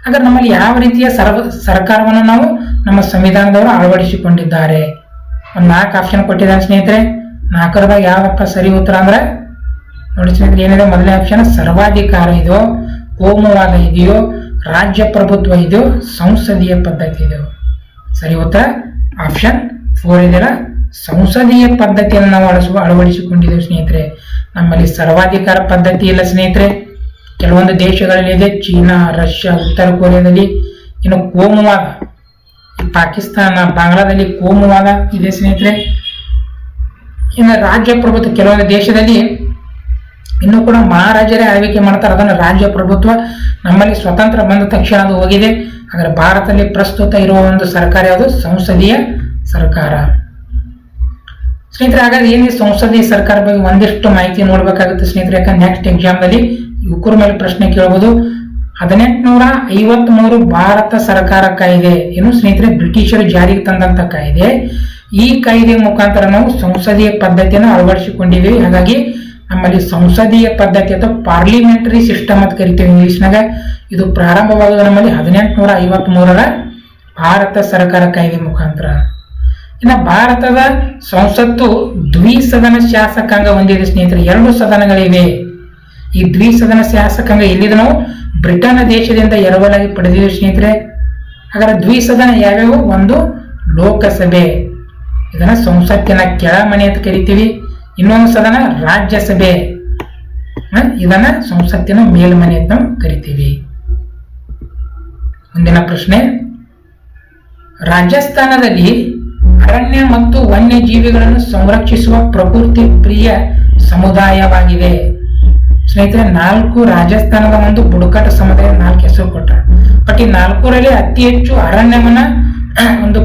ಹಾಗಾದ್ರೆ ನಮ್ಮಲ್ಲಿ ಯಾವ ರೀತಿಯ ಸರ್ವ, ಸರ್ಕಾರವನ್ನು ನಾವು ನಮ್ಮ ಸಂವಿಧಾನದವರು ಅಳವಡಿಸಿಕೊಂಡಿದ್ದಾರೆ. ಒಂದು ನಾಲ್ಕು ಆಪ್ಷನ್ ಕೊಟ್ಟಿದ್ದಾರೆ ಸ್ನೇಹಿತರೆ. ನಾಲ್ಕರದಾಗ ಯಾವಪ್ಪ ಸರಿ ಉತ್ತರ ಅಂದ್ರೆ? ನೋಡಿ ಸ್ನೇಹಿತರೆ, ಏನಿದೆ? ಮೊದಲನೇ ಆಪ್ಷನ್ ಸರ್ವಾಧಿಕಾರ ಇದೆಯೋ ಕೋಮುವಾದ ಇದೆಯೋ ರಾಜ್ಯ ಪ್ರಭುತ್ವ ಇದೆಯೋ ಸಂಸದೀಯ ಪದ್ಧತಿ ಇದೆಯೋ ಸರಿ ಉತ್ತರ? ಆಪ್ಷನ್ ಫೋರ್ ಇದೆಯಲ್ಲ ಸಂಸದೀಯ ಪದ್ಧತಿಯನ್ನು ನಾವು ಅಳಿಸುವ ಅಳವಡಿಸಿಕೊಂಡಿದ್ದೇವೆ ಸ್ನೇಹಿತರೆ. ನಮ್ಮಲ್ಲಿ ಸರ್ವಾಧಿಕಾರ ಪದ್ಧತಿ ಇಲ್ಲ ಸ್ನೇಹಿತರೆ. ಕೆಲವೊಂದು ದೇಶಗಳಲ್ಲಿ ಇದೆ ಚೀನಾ, ರಷ್ಯಾ, ಉತ್ತರ ಕೊರಿಯಾದಲ್ಲಿ ಇನ್ನು ಕೋಮುವಾದ ಪಾಕಿಸ್ತಾನ, ಬಾಂಗ್ಲಾದಲ್ಲಿ ಕೋಮುವಾದ ಇದೆ ಸ್ನೇಹಿತರೆ. ಇನ್ನು ರಾಜ್ಯ ಪ್ರಭುತ್ವ, ಕೆಲವೊಂದು ದೇಶದಲ್ಲಿ ಇನ್ನೂ ಕೂಡ ಮಹಾರಾಜರೇ ಆಳ್ವಿಕೆ ಮಾಡ್ತಾರೆ. ಅದನ್ನು ರಾಜ್ಯ ಪ್ರಭುತ್ವ ನಮ್ಮಲ್ಲಿ ಸ್ವತಂತ್ರ ಬಂದ ತಕ್ಷಣ ಅದು ಹೋಗಿದೆ. ಆದರೆ ಭಾರತದಲ್ಲಿ ಪ್ರಸ್ತುತ ಇರುವ ಒಂದು ಸರ್ಕಾರ ಯಾವುದು? ಸಂಸದೀಯ ಸರ್ಕಾರ. ಸ್ನೇಹಿತರೆ, ಹಾಗಾದ್ರೆ ಏನು ಸಂಸದೀಯ ಸರ್ಕಾರ ಬಗ್ಗೆ ಒಂದಿಷ್ಟು ಮಾಹಿತಿ ನೋಡಬೇಕಾಗುತ್ತೆ ಸ್ನೇಹಿತರೆ. ಯಾಕಂದ್ರೆ ನೆಕ್ಸ್ಟ್ ಎಕ್ಸಾಮ್ನಲ್ಲಿ ಯುವಕರ ಮೇಲೆ ಪ್ರಶ್ನೆ ಕೇಳಬಹುದು ಹದಿನೆಂಟುನೂರ ಐವತ್ತ್ ಮೂರು ಭಾರತ ಸರ್ಕಾರ ಕಾಯ್ದೆ. ಏನು ಸ್ನೇಹಿತರೆ, ಬ್ರಿಟಿಷರು ಜಾರಿಗೆ ತಂದಂತ ಕಾಯ್ದೆ. ಈ ಕಾಯ್ದೆ ಮುಖಾಂತರ ನಾವು ಸಂಸದೀಯ ಪದ್ಧತಿಯನ್ನು ಅಳವಡಿಸಿಕೊಂಡಿದ್ದೀವಿ. ಹಾಗಾಗಿ ನಮ್ಮಲ್ಲಿ ಸಂಸದೀಯ ಪದ್ಧತಿ ಅಥವಾ ಪಾರ್ಲಿಮೆಂಟರಿ ಸಿಸ್ಟಮ್ ಅಂತ ಕರಿತೀವಿ ಇಂಗ್ಲಿಷ್ನಾಗ. ಇದು ಪ್ರಾರಂಭವಾಗುವುದು ನಮ್ಮಲ್ಲಿ ಹದಿನೆಂಟುನೂರ ಐವತ್ತ್ ಮೂರರ ಭಾರತ ಸರ್ಕಾರ ಕಾಯ್ದೆ ಮುಖಾಂತರ. ಇನ್ನು ಭಾರತದ ಸಂಸತ್ತು ದ್ವಿಸದನ ಶಾಸಕಾಂಗ ಹೊಂದಿದೆ ಸ್ನೇಹಿತರೆ. ಎರಡು ಸದನಗಳಿವೆ. ಈ ದ್ವಿಸದನ ಶಾಸಕಾಂಗ ಎಲ್ಲಿದೆ ನಾವು ಬ್ರಿಟನ್ ದೇಶದಿಂದ ಎರವಲಾಗಿ ಪಡೆದಿದ್ದೀವಿ ಸ್ನೇಹಿತರೆ. ಹಾಗಾದ್ರೆ ದ್ವಿಸದನ ಯಾವ್ಯಾವ? ಒಂದು ಲೋಕಸಭೆ. ಇದನ್ನ ಸಂಸತ್ತಿನ ಕೆಳಮನೆ ಅಂತ ಕರಿತೀವಿ. ಇನ್ನೊಂದು ಸದನ ರಾಜ್ಯಸಭೆ. ಇದನ್ನ ಸಂಸತ್ತಿನ ಮೇಲ್ಮನೆ ಅಂತ ಕರಿತೀವಿ. ಮುಂದಿನ ಪ್ರಶ್ನೆ. ರಾಜಸ್ಥಾನದಲ್ಲಿ ಅರಣ್ಯ ಮತ್ತು ವನ್ಯಜೀವಿಗಳನ್ನು ಸಂರಕ್ಷಿಸುವ ಪ್ರಕೃತಿ ಪ್ರಿಯ ಸಮುದಾಯವಾಗಿದೆ. ಸ್ನೇಹಿತರೆ, ನಾಲ್ಕು ರಾಜಸ್ಥಾನದ ಒಂದು ಬುಡಕಟ್ಟು ಸಮುದಾಯ ನಾಲ್ಕು ಹೆಸರು ಕೊಟ್ಟರು ಬಟ್ ಈ ನಾಲ್ಕೂರಲ್ಲಿ ಅತಿ ಹೆಚ್ಚು ಅರಣ್ಯವನ್ನ ಒಂದು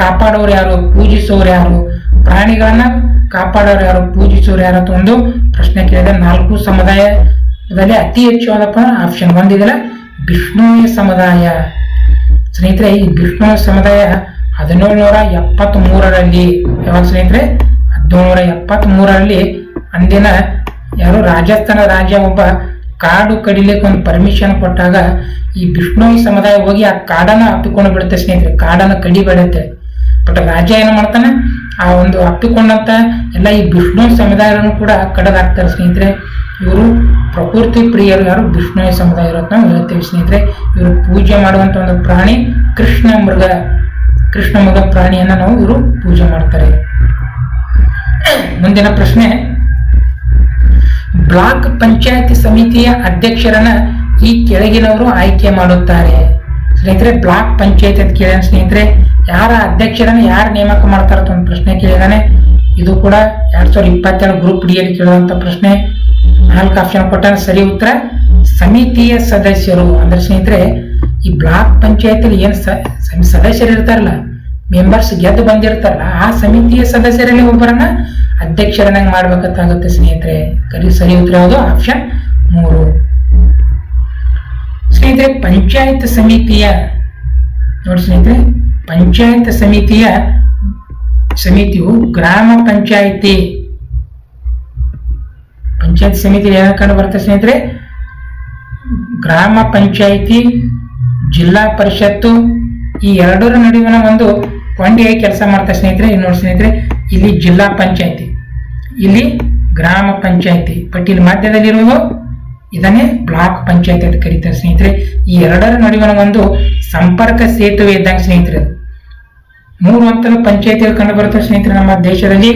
ಕಾಪಾಡೋರು ಯಾರು, ಪೂಜಿಸೋರು ಯಾರು, ಪ್ರಾಣಿಗಳನ್ನ ಕಾಪಾಡೋರು ಯಾರು, ಪೂಜಿಸೋರು ಯಾರು ಅಂತ ಒಂದು ಪ್ರಶ್ನೆ ಕೇಳಿದೆ. ನಾಲ್ಕು ಸಮುದಾಯದಲ್ಲಿ ಅತಿ ಹೆಚ್ಚು ಆದಪ್ಪ ಆಪ್ಷನ್ ಒಂದಿದೆಲ್ಲ ಬಿಷ್ಣುವಿನ ಸಮುದಾಯ. ಸ್ನೇಹಿತರೆ, ಈ ಬಿಷ್ಣು ಸಮುದಾಯ ಹದಿನೇಳುನೂರ ಎಪ್ಪತ್ತ್ ಮೂರರಲ್ಲಿ ಯಾವಾಗ ಸ್ನೇಹಿತರೆ? ಹದಿನೇಳುನೂರ ಎಪ್ಪತ್ತ್ ಮೂರರಲ್ಲಿ ಅಂದಿನ ಯಾರು ರಾಜಸ್ಥಾನ ರಾಜ್ಯ ಒಬ್ಬ ಕಾಡು ಕಡಿಲಿಕ್ಕೆ ಒಂದು ಪರ್ಮಿಷನ್ ಕೊಟ್ಟಾಗ ಈ ಬಿಷ್ಣೋಯಿ ಸಮುದಾಯ ಹೋಗಿ ಆ ಕಾಡನ್ನ ಅಪ್ಪಿಕೊಂಡು ಬಿಡುತ್ತೆ ಸ್ನೇಹಿತರೆ, ಕಾಡನ್ನ ಕಡಿಬೇಡುತ್ತೆ ಬಟ್ ರಾಜ ಏನು ಮಾಡ್ತಾನೆ? ಆ ಒಂದು ಅಪ್ಪಿಕೊಂಡಂತ ಎಲ್ಲ ಈ ವಿಷ್ಣು ಸಮುದಾಯವನ್ನು ಕೂಡ ಕಡದಾಕ್ತಾರೆ ಸ್ನೇಹಿತರೆ. ಇವರು ಪ್ರಕೃತಿ ಪ್ರಿಯರು ಯಾರು? ವಿಷ್ಣು ಸಮುದಾಯ ಇರೋದು ನಾವು ಹೇಳ್ತೇವೆ ಸ್ನೇಹಿತರೆ. ಇವರು ಪೂಜೆ ಮಾಡುವಂತ ಒಂದು ಪ್ರಾಣಿ ಕೃಷ್ಣ ಮೃಗ ಕೃಷ್ಣ ಮೃಗ ಪ್ರಾಣಿಯನ್ನ ನಾವು ಇವರು ಪೂಜೆ ಮಾಡ್ತಾರೆ. ಮುಂದಿನ ಪ್ರಶ್ನೆ ಬ್ಲಾಕ್ ಪಂಚಾಯತ್ ಸಮಿತಿಯ ಅಧ್ಯಕ್ಷರನ್ನ ಈ ಕೆಳಗಿನವರು ಆಯ್ಕೆ ಮಾಡುತ್ತಾರೆ. ಸ್ನೇಹಿತರೆ, ಬ್ಲಾಕ್ ಪಂಚಾಯತ್ ಅಂತ ಕೇಳಿದ ಸ್ನೇಹಿತರೆ, ಯಾರ ಅಧ್ಯಕ್ಷರನ್ನ ಯಾರು ನೇಮಕ ಮಾಡ್ತಾರ ಒಂದು ಪ್ರಶ್ನೆ ಕೇಳಿದಾನೆ. ಇದು ಕೂಡ ಎರಡ್ ಸಾವಿರದ ಇಪ್ಪತ್ತೆರಡು ಗ್ರೂಪ್ ಡಿ ಅಲ್ಲಿ ಕೇಳುವಂತ ಪ್ರಶ್ನೆ. ನಾಲ್ಕು ಆಪ್ಷನ್ ಕೊಟ್ಟ ಸರಿ ಉತ್ತರ. ಸಮಿತಿಯ ಸದಸ್ಯರು. ಅಂದ್ರೆ ಸ್ನೇಹಿತರೆ, ಈ ಬ್ಲಾಕ್ ಪಂಚಾಯತ್ ಏನ್ ಸದಸ್ಯರು ಇರ್ತಾರಲ್ಲ ಮೆಂಬರ್ಸ್ ಗೆದ್ದು ಬಂದಿರ್ತಾರಲ್ಲ, ಆ ಸಮಿತಿಯ ಸದಸ್ಯರಲ್ಲಿ ಒಬ್ಬರನ್ನ ಅಧ್ಯಕ್ಷರನ್ನಾಗಿ ಮಾಡ್ಬೇಕಂತಾಗುತ್ತೆ ಸ್ನೇಹಿತರೆ? ಕರಿ ಸರಿ ಉತ್ತರ ಯಾವುದು? ಆಪ್ಷನ್ ಮೂರು. ಸ್ನೇಹಿತರೆ, ಪಂಚಾಯತ್ ಸಮಿತಿಯ, ನೋಡಿ ಸ್ನೇಹಿತರೆ, ಪಂಚಾಯತ್ ಸಮಿತಿಯ ಸಮಿತಿಯು ಗ್ರಾಮ ಪಂಚಾಯಿತಿ. ಪಂಚಾಯತ್ ಸಮಿತಿ ಏನ ಕಂಡು ಬರುತ್ತೆ ಸ್ನೇಹಿತರೆ? ಗ್ರಾಮ ಪಂಚಾಯಿತಿ, ಜಿಲ್ಲಾ ಪರಿಷತ್ತು, ಈ ಎರಡರ ನಡುವಿನ ಒಂದು ಕೊಂಡಿಯಾಗಿ ಕೆಲಸ ಮಾಡ್ತಾರೆ ಸ್ನೇಹಿತರೆ. ನೋಡಿ ಸ್ನೇಹಿತರೆ, ಇಲ್ಲಿ ಜಿಲ್ಲಾ ಪಂಚಾಯಿತಿ. ಇಲ್ಲಿ ಗ್ರಾಮ ಪಂಚಾಯಿತಿ ಬಟ್ ಇಲ್ಲಿ ಮಧ್ಯದಲ್ಲಿರುವುದು ಇದನ್ನೇ ಬ್ಲಾಕ್ ಪಂಚಾಯತ್ ಅಂತ ಕರೀತಾರೆ ಸ್ನೇಹಿತರೆ. ಈ ಎರಡರ ನಡುವಿನ ಒಂದು ಸಂಪರ್ಕ ಸೇತುವೆ ಇದ್ದಂಗೆ ಸ್ನೇಹಿತರೆ. ಮೂರು ಹಂತದ ಪಂಚಾಯತಿಗಳು ಕಂಡು ಬರುತ್ತೆ ಸ್ನೇಹಿತರೆ ನಮ್ಮ ದೇಶದಲ್ಲಿ.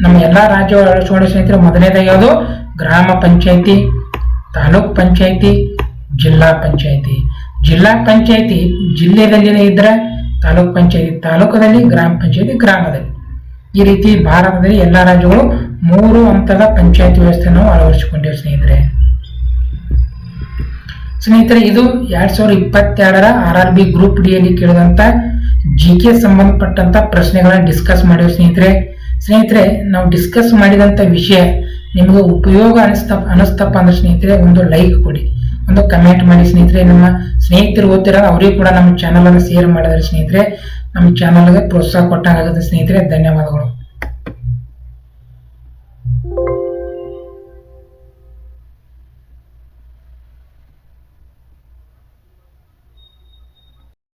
ನಮ್ಮ ಎಲ್ಲಾ ರಾಜ್ಯ ಅಳವಡಿಸಿಕೊಂಡ ಸ್ನೇಹಿತರೆ ಮೊದಲನೇದಾಗಿ ಯಾವುದು? ಗ್ರಾಮ ಪಂಚಾಯತಿ, ತಾಲೂಕ್ ಪಂಚಾಯತಿ, ಜಿಲ್ಲಾ ಪಂಚಾಯತಿ. ಜಿಲ್ಲಾ ಪಂಚಾಯತಿ ಜಿಲ್ಲೆಯಲ್ಲಿ ಇದ್ರೆ ತಾಲೂಕ್ ಪಂಚಾಯತಿ ತಾಲೂಕದಲ್ಲಿ ಗ್ರಾಮ ಪಂಚಾಯತಿ ಗ್ರಾಮದಲ್ಲಿ. ಈ ರೀತಿ ಭಾರತದಲ್ಲಿ ಎಲ್ಲಾ ರಾಜ್ಯಗಳು ಮೂರು ಹಂತದ ಪಂಚಾಯತ್ ವ್ಯವಸ್ಥೆಯನ್ನು ಅಳವಡಿಸಿಕೊಂಡಿವೆ, ಸ್ನೇಹಿತರೆ. ಸ್ನೇಹಿತರೆ, ಇದು ಎರಡ್ ಸಾವಿರದ ಇಪ್ಪತ್ತೆರಡರ R R B group D ಅಲ್ಲಿ ಕೇಳಿದಂತ ಜಿ ಕೆ ಸಂಬಂಧಪಟ್ಟಂತ ಪ್ರಶ್ನೆಗಳನ್ನ ಡಿಸ್ಕಸ್ ಮಾಡಿವೆ, ಸ್ನೇಹಿತರೆ. ಸ್ನೇಹಿತರೆ, ನಾವು ಡಿಸ್ಕಸ್ ಮಾಡಿದಂತ ವಿಷಯ ನಿಮಗೆ ಉಪಯೋಗ ಅನಿಸ್ತ, ಅನಿಸ್ತಪ್ಪ ಅಂದ್ರೆ, ಸ್ನೇಹಿತರೆ, ಒಂದು ಲೈಕ್ ಕೊಡಿ. ಒಂದು ಕಮೆಂಟ್ ಮಾಡಿ, ಸ್ನೇಹಿತರೆ. ನಮ್ಮ ಸ್ನೇಹಿತರು ಓದ್ತಿರೋ ಅವರಿಗೂ ಕೂಡ ನಮ್ಮ ಚಾನಲ್ ಅನ್ನು ಶೇರ್ ಮಾಡಿದ್ರೆ, ಸ್ನೇಹಿತರೆ ನಮ್ಮ ಚಾನಲ್ಗೆ ಪ್ರೋತ್ಸಾಹ ಕೊಟ್ಟಾಗುತ್ತೆ ಸ್ನೇಹಿತರೆ ಧನ್ಯವಾದಗಳು.